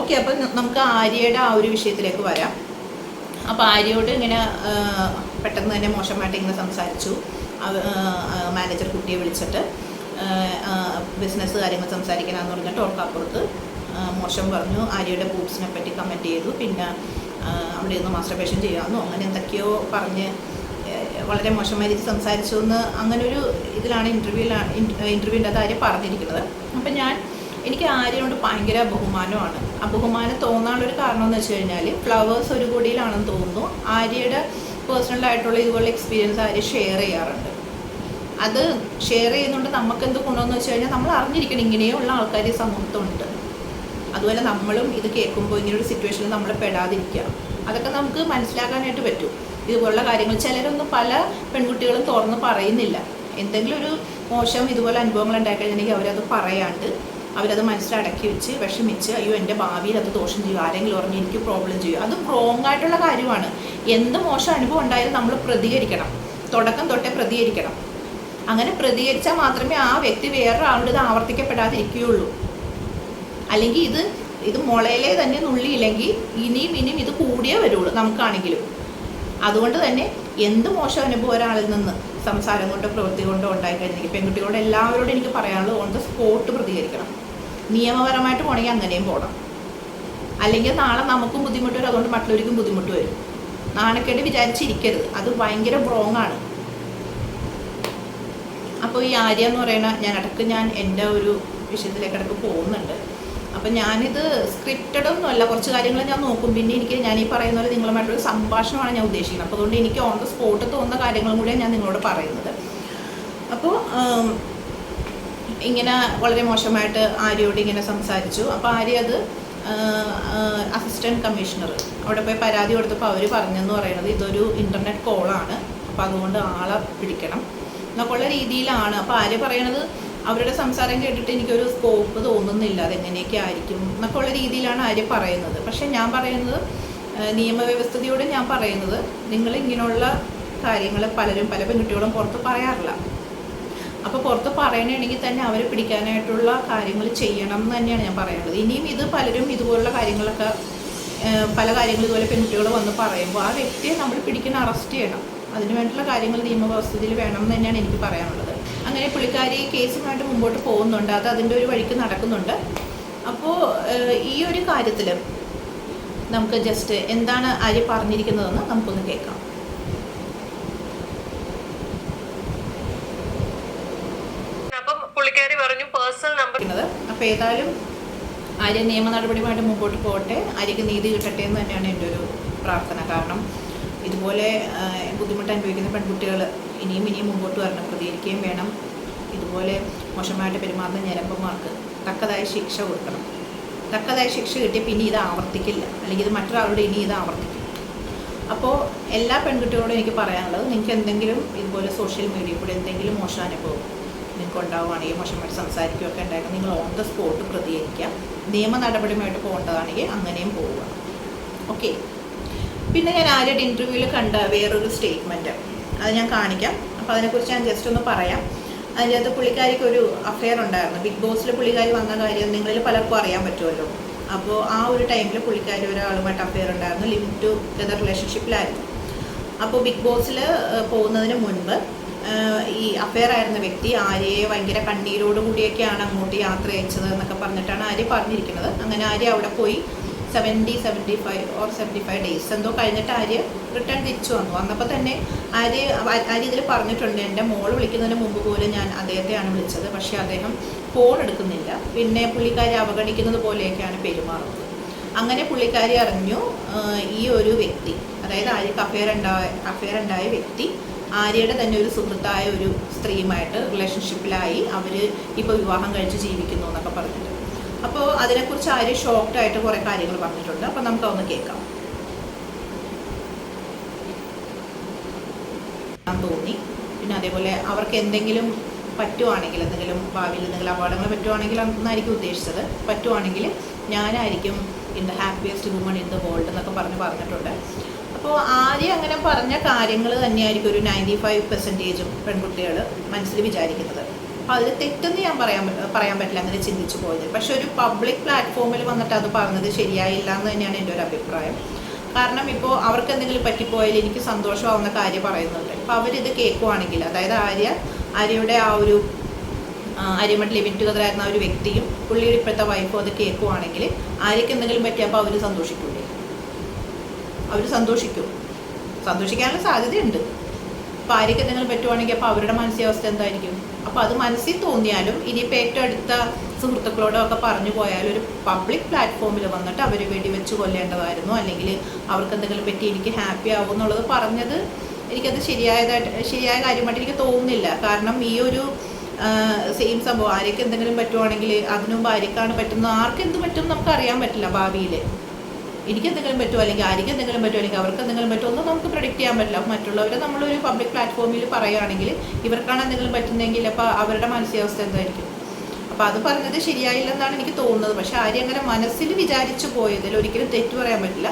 Speaker 1: ഓക്കെ അപ്പം നമുക്ക് ആര്യയുടെ ആ ഒരു വിഷയത്തിലേക്ക് വരാം. അപ്പോൾ ആര്യയോട് ഇങ്ങനെ പെട്ടെന്ന് തന്നെ മോശമായിട്ട് ഇങ്ങനെ സംസാരിച്ചു. മാനേജർ കുട്ടിയെ വിളിച്ചിട്ട് ബിസിനസ് കാര്യങ്ങൾ സംസാരിക്കണമെന്ന് പറഞ്ഞിട്ട് ഓർക്കാപ്പുറത്ത് മോശം പറഞ്ഞു. ആര്യയുടെ ബൂട്ട്സിനെ പറ്റി കമന്റ് ചെയ്തു. പിന്നെ അവിടെ നിന്ന് മാസ്റ്റർബേഷൻ ചെയ്യാമെന്നോ അങ്ങനെ എന്തൊക്കെയോ പറഞ്ഞ് വളരെ മോശമായ രീതി സംസാരിച്ചു എന്ന് അങ്ങനെ ഒരു ഇതിലാണ് ഇന്റർവ്യൂവിലാണ് ഇന്റർവ്യൂവിന്റെ ആര്യ പറഞ്ഞിരിക്കുന്നത്. അപ്പം ഞാൻ എനിക്ക് ആര്യനോട് ഭയങ്കര ബഹുമാനമാണ് ആ ബഹുമാനം തോന്നാനുള്ളൊരു കാരണം എന്ന് വെച്ച് കഴിഞ്ഞാൽ ഫ്ലവേഴ്സ് ഒരു കൂടിയിലാണെന്ന് തോന്നുന്നു. ആര്യയുടെ പേഴ്സണലായിട്ടുള്ള ഇതുപോലെ എക്സ്പീരിയൻസ് ആര്യ ഷെയർ ചെയ്യാറുണ്ട്. അത് ഷെയർ ചെയ്യുന്നുണ്ട് നമുക്ക് എന്ത് ഗുണമെന്ന് വെച്ച് കഴിഞ്ഞാൽ നമ്മൾ അറിഞ്ഞിരിക്കണം ഇങ്ങനെയുള്ള ആൾക്കാർ സമൂഹത്തുണ്ട്. അതുപോലെ നമ്മളും ഇത് കേൾക്കുമ്പോൾ ഇങ്ങനൊരു സിറ്റുവേഷനിൽ നമ്മൾ പെടാതിരിക്കുക. അതൊക്കെ നമുക്ക് മനസ്സിലാക്കാനായിട്ട് പറ്റും. ഇതുപോലുള്ള കാര്യങ്ങൾ ചിലരൊന്നും പല പെൺകുട്ടികളും തുറന്ന് പറയുന്നില്ല. എന്തെങ്കിലും ഒരു മോശം ഇതുപോലെ അനുഭവങ്ങൾ ഉണ്ടായിക്കഴിഞ്ഞിട്ടുണ്ടെങ്കിൽ അവരത് പറയാണ്ട് അവരത് മനസ്സിലടക്കി വെച്ച് വിഷമിച്ച് അയ്യോ എന്റെ ഭാവിയിൽ അത് ദോഷം ചെയ്യും. ആരെങ്കിലും പറഞ്ഞ് എനിക്ക് പ്രോബ്ലം ചെയ്യും. അത് റോങ് ആയിട്ടുള്ള കാര്യമാണ്. എന്ത് മോശം അനുഭവം ഉണ്ടായാലും നമ്മൾ പ്രതികരിക്കണം. തുടക്കം തൊട്ടേ പ്രതികരിക്കണം. അങ്ങനെ പ്രതികരിച്ചാൽ മാത്രമേ ആ വ്യക്തി വേറൊരാളുടെ ഇത് ആവർത്തിക്കപ്പെടാതിരിക്കുകയുള്ളൂ. അല്ലെങ്കിൽ ഇത് ഇത് മുളയിലെ തന്നെ നുള്ളിയില്ലെങ്കിൽ ഇനിയും ഇനിയും ഇത് കൂടിയേ വരുള്ളൂ നമുക്കാണെങ്കിലും. അതുകൊണ്ട് തന്നെ എന്ത് മോശം അനുഭവം ഒരാളിൽ നിന്ന് സംസാരം കൊണ്ടോ പ്രവൃത്തി കൊണ്ടോ ഉണ്ടായിക്കഴിഞ്ഞെങ്കിൽ പെൺകുട്ടികളോട് എല്ലാവരോടും എനിക്ക് പറയാനുള്ളത് ദ സ്പോട്ട് പ്രതികരിക്കണം. നിയമപരമായിട്ട് പോകണമെങ്കിൽ അങ്ങനെയും പോകണം അല്ലെങ്കിൽ നാളെ നമുക്കും ബുദ്ധിമുട്ട് വരും അതുകൊണ്ട് മറ്റുള്ളവർക്കും ബുദ്ധിമുട്ട് വരും. നാണക്കേട് വിചാരിച്ചിരിക്കരുത്. അത് ഭയങ്കര ബ്രോങ് ആണ്. അപ്പോൾ ഈ ആര്യ എന്ന് പറയുന്ന ഞാൻ ഇടയ്ക്ക് ഞാൻ എന്റെ ഒരു വിഷയത്തിലേക്ക് ഇടയ്ക്ക് പോകുന്നുണ്ട്. അപ്പം ഞാനിത് സ്ക്രിപ്റ്റഡ് ഒന്നുമല്ല കുറച്ച് കാര്യങ്ങൾ ഞാൻ നോക്കും. പിന്നെ എനിക്ക് ഞാൻ ഈ പറയുന്ന പോലെ നിങ്ങളുമായിട്ടൊരു സംഭാഷണമാണ് ഞാൻ ഉദ്ദേശിക്കുന്നത്. അപ്പോൾ അതുകൊണ്ട് എനിക്ക് ഓൺ ദ സ്പോട്ട് തോന്നുന്ന കാര്യങ്ങളും കൂടിയാണ് ഞാൻ നിങ്ങളോട് പറയുന്നത്. അപ്പോൾ ഇങ്ങനെ വളരെ മോശമായിട്ട് ആര്യയോട് ഇങ്ങനെ സംസാരിച്ചു. അപ്പോൾ ആര്യ അത് അസിസ്റ്റന്റ് കമ്മീഷണർ അവിടെ പോയി പരാതി കൊടുത്തപ്പോൾ അവർ പറഞ്ഞെന്ന് പറയുന്നത് ഇതൊരു ഇന്റർനെറ്റ് കോളാണ് അപ്പോൾ അതുകൊണ്ട് ആളെ പിടിക്കണം. എന്നൊക്കെയുള്ള രീതിയിലാണ്. അപ്പോൾ ആര്യ പറയണത് അവരുടെ സംസാരം കേട്ടിട്ട് എനിക്കൊരു സ്കോപ്പ് തോന്നുന്നില്ല അതെങ്ങനെയൊക്കെ ആയിരിക്കും എന്നൊക്കെയുള്ള രീതിയിലാണ് ആര്യ പറയുന്നത്. പക്ഷെ ഞാൻ പറയുന്നത് നിയമവ്യവസ്ഥയോട് ഞാൻ പറയുന്നത് നിങ്ങൾ ഇങ്ങനെയുള്ള കാര്യങ്ങൾ പലരും പല പെൺകുട്ടികളും പുറത്ത് പറയാറില്ല. അപ്പോൾ പുറത്ത് പറയണമെങ്കിൽ തന്നെ അവരെ പിടിക്കാനായിട്ടുള്ള കാര്യങ്ങൾ ചെയ്യണം എന്ന് തന്നെയാണ് ഞാൻ പറയുന്നത്. ഇനിയും ഇത് പലരും ഇതുപോലുള്ള കാര്യങ്ങളൊക്കെ പല കാര്യങ്ങൾ ഇതുപോലെ പെൺകുട്ടികൾ വന്ന് പറയുമ്പോൾ ആ വ്യക്തിയെ നമ്മൾ പിടിക്കുന്ന അറസ്റ്റ് ചെയ്യണം. അതിന് വേണ്ടിയുള്ള കാര്യങ്ങൾ നിയമവ്യവസ്ഥയിൽ വേണം എന്ന് തന്നെയാണ് എനിക്ക് പറയാനുള്ളത്. അങ്ങനെ പുള്ളിക്കാരി കേസുമായിട്ട് മുമ്പോട്ട് പോകുന്നുണ്ട്. അത് അതിന്റെ ഒരു വഴിക്ക് നടക്കുന്നുണ്ട്. അപ്പോൾ ഈ ഒരു കാര്യത്തിൽ നമുക്ക് ജസ്റ്റ് എന്താണ് ആര്യ പറഞ്ഞിരിക്കുന്നതെന്ന് നമുക്കൊന്ന് കേൾക്കാം. അപ്പോൾ ഏതായാലും ആര്യ നിയമ നടപടിയുമായിട്ട് മുമ്പോട്ട് പോകട്ടെ. ആര്യക്ക് നീതി കിട്ടട്ടെ എന്ന് തന്നെയാണ് എന്റെ ഒരു പ്രാർത്ഥന. കാരണം ഇതുപോലെ ബുദ്ധിമുട്ട് അനുഭവിക്കുന്ന പെൺകുട്ടികൾ ഇനിയും ഇനിയും മുമ്പോട്ട് വരണം. പ്രതികരിക്കുകയും വേണം. ഇതുപോലെ മോശമായിട്ട് പെരുമാറുന്ന ഞരമ്പന്മാർക്ക് തക്കതായ ശിക്ഷ കൊടുക്കണം. തക്കതായ ശിക്ഷ കിട്ടി പിന്നെ ഇത് ആവർത്തിക്കില്ല. അല്ലെങ്കിൽ ഇത് മറ്റൊരാളോട് ഇനി ഇത് ആവർത്തിക്കും അപ്പോൾ എല്ലാ പെൺകുട്ടികളോടും എനിക്ക് പറയാനുള്ളത് നിങ്ങൾക്ക് എന്തെങ്കിലും ഇതുപോലെ സോഷ്യൽ മീഡിയയിൽ കൂടെ എന്തെങ്കിലും മോശം അനുഭവം നിങ്ങൾക്ക് ഉണ്ടാവുകയാണെങ്കിൽ മോശമായിട്ട് സംസാരിക്കുകയൊക്കെ ഉണ്ടായിരുന്നു നിങ്ങൾ ഓൺ ദ സ്പോട്ട് പ്രതികരിക്കുക. നിയമ നടപടിയുമായിട്ട് പോകേണ്ടതാണെങ്കിൽ അങ്ങനെയും പോവുക. ഓക്കെ പിന്നെ ഞാൻ ആരുടെ ഇന്റർവ്യൂവിൽ കണ്ട വേറൊരു സ്റ്റേറ്റ്മെന്റ് അത് ഞാൻ കാണിക്കാം. അപ്പോൾ അതിനെക്കുറിച്ച് ഞാൻ ജസ്റ്റ് ഒന്ന് പറയാം. അതിനകത്ത് പുള്ളിക്കാരിക്ക് ഒരു അഫെയർ ഉണ്ടായിരുന്നു. ബിഗ് ബോസിൽ പുള്ളിക്കാരി വന്ന കാര്യം നിങ്ങളിൽ പലർക്കും അറിയാൻ പറ്റുമല്ലോ. അപ്പോൾ ആ ഒരു ടൈമിൽ പുള്ളിക്കാരി ഒരാളുമായിട്ട് അഫെയർ ഉണ്ടായിരുന്നു. ലിവ് ടു ഗദർ റിലേഷൻഷിപ്പിലായിരുന്നു അപ്പോൾ ബിഗ് ബോസിൽ പോകുന്നതിന് മുൻപ് ഈ അഫെയർ ആയിരുന്ന വ്യക്തി ആര്യയെ ഭയങ്കര കണ്ണീരോടുകൂടിയൊക്കെയാണ് അങ്ങോട്ട് യാത്ര അയച്ചത് എന്നൊക്കെ പറഞ്ഞിട്ടാണ് ആര്യ പറഞ്ഞിരിക്കുന്നത്. അങ്ങനെ ആര്യ അവിടെ പോയി seventy seventy five or seventy five days എന്തോ കഴിഞ്ഞിട്ട് ആര്യ റിട്ടേൺ തിരിച്ചു വന്നു. വന്നപ്പോൾ തന്നെ ആര്യ ആര്യ ഇതിൽ പറഞ്ഞിട്ടുണ്ട് എന്റെ മോൾ വിളിക്കുന്നതിന് മുമ്പ് പോലും ഞാൻ അദ്ദേഹത്തെയാണ് വിളിച്ചത്. പക്ഷേ അദ്ദേഹം ഫോൺ എടുക്കുന്നില്ല. പിന്നെ പുള്ളിക്കാരി അവഗണിക്കുന്നത് പോലെയൊക്കെയാണ് പെരുമാറുന്നത്. അങ്ങനെ പുള്ളിക്കാരി അറിഞ്ഞു ഈ ഒരു വ്യക്തി അതായത് ആര്യക്ക് അഫെയർ ഉണ്ടായ അഫെയർ ഉണ്ടായ വ്യക്തി ആര്യയുടെ തന്നെ ഒരു സുഹൃത്തായ ഒരു സ്ത്രീയുമായിട്ട് റിലേഷൻഷിപ്പിലായി അവർ ഇപ്പോൾ വിവാഹം കഴിച്ച് ജീവിക്കുന്നു എന്നൊക്കെ പറഞ്ഞിട്ട്. അപ്പോൾ അതിനെക്കുറിച്ച് ആര് ഷോക്ക്ഡ് ആയിട്ട് കുറേ കാര്യങ്ങൾ പറഞ്ഞിട്ടുണ്ട്. അപ്പോൾ നമുക്ക് അതൊന്ന് കേൾക്കാം തോന്നി. പിന്നെ അതേപോലെ അവർക്ക് എന്തെങ്കിലും പറ്റുവാണെങ്കിൽ എന്തെങ്കിലും ഭാവിയിൽ എന്തെങ്കിലും അപകടങ്ങൾ പറ്റുവാണെങ്കിൽ എന്നായിരിക്കും ഉദ്ദേശിച്ചത്. പറ്റുവാണെങ്കിൽ ഞാനായിരിക്കും in the happiest woman in the world എന്നൊക്കെ പറഞ്ഞ് പറഞ്ഞിട്ടുണ്ട്. അപ്പോൾ ആദ്യം അങ്ങനെ പറഞ്ഞ കാര്യങ്ങൾ തന്നെയായിരിക്കും ഒരു നയന്റി ഫൈവ് പെർസെന്റേജും പെൺകുട്ടികൾ മനസ്സിൽ വിചാരിക്കുന്നത്. അപ്പോൾ അതിൽ തെറ്റെന്ന് ഞാൻ പറയാൻ പറയാൻ പറ്റില്ല അങ്ങനെ ചിന്തിച്ചു പോയത്. പക്ഷെ ഒരു പബ്ലിക് പ്ലാറ്റ്ഫോമിൽ വന്നിട്ട് അത് പറഞ്ഞത് ശരിയായില്ല എന്ന് തന്നെയാണ് എന്റെ ഒരു അഭിപ്രായം. കാരണം ഇപ്പോൾ അവർക്ക് എന്തെങ്കിലും പറ്റിപ്പോയാൽ എനിക്ക് സന്തോഷമാവുന്ന കാര്യം പറയുന്നുണ്ട്. അപ്പോൾ അവരിത് കേൾക്കുവാണെങ്കിൽ അതായത് ആര്യ ആര്യയുടെ ആ ഒരു ടുഗദർ ആയിരുന്ന ആ ഒരു വ്യക്തിയും പുള്ളിയുടെ ഇപ്പോഴത്തെ വൈഫും അത് കേൾക്കുവാണെങ്കിൽ ആര്യക്ക് എന്തെങ്കിലും പറ്റിയപ്പോൾ അവർ സന്തോഷിക്കൂലേ? അവർ സന്തോഷിക്കും. സന്തോഷിക്കാനുള്ള സാധ്യതയുണ്ട്. അപ്പോൾ ആര്യക്ക് എന്തെങ്കിലും പറ്റുവാണെങ്കിൽ അപ്പോൾ അവരുടെ മാനസികാവസ്ഥ എന്തായിരിക്കും? അപ്പോൾ അത് മനസ്സിൽ തോന്നിയാലും ഇനിയിപ്പോൾ ഏറ്റവും അടുത്ത സുഹൃത്തുക്കളോടോ ഒക്കെ പറഞ്ഞു പോയാൽ ഒരു പബ്ലിക് പ്ലാറ്റ്ഫോമിൽ വന്നിട്ട് അവർ വെടിവെച്ച് കൊല്ലേണ്ടതായിരുന്നു. അല്ലെങ്കിൽ അവർക്ക് എന്തെങ്കിലും പറ്റി എനിക്ക് ഹാപ്പി ആവും എന്നുള്ളത് പറഞ്ഞത് എനിക്കത് ശരിയായതായിട്ട് ശരിയായ കാര്യമായിട്ട് എനിക്ക് തോന്നുന്നില്ല. കാരണം ഈ ഒരു സെയിം സംഭവം ആരേക്ക് എന്തെങ്കിലും പറ്റുവാണെങ്കിൽ അതിനും മുമ്പ് ആര്യക്കാണ് പറ്റുന്നത്? ആർക്കെന്ത് പറ്റും നമുക്ക് അറിയാൻ പറ്റില്ല ഭാവിയിൽ എനിക്ക് എന്തെങ്കിലും പറ്റുമോ? അല്ലെങ്കിൽ ആർക്ക് എന്തെങ്കിലും പറ്റുമോ? അല്ലെങ്കിൽ അവർക്ക് എന്തെങ്കിലും പറ്റുമോ? ഒന്നും നമുക്ക് പ്രൊഡിക്റ്റ് ചെയ്യാൻ പറ്റില്ല. മറ്റുള്ളവരെ നമ്മളൊരു പബ്ലിക് പ്ലാറ്റ്ഫോമിൽ പറയുകയാണെങ്കിൽ ഇവർക്കാണ് എന്തെങ്കിലും പറ്റുന്നതെങ്കിൽ അപ്പോൾ അവരുടെ മാനസികാവസ്ഥ എന്തായിരിക്കും? അപ്പോൾ അത് പറഞ്ഞത് ശരിയായില്ലെന്നാണ് എനിക്ക് തോന്നുന്നത്. പക്ഷെ ആര്യ അങ്ങനെ മനസ്സിൽ വിചാരിച്ചു പോയതിൽ ഒരിക്കലും തെറ്റ് പറയാൻ പറ്റില്ല.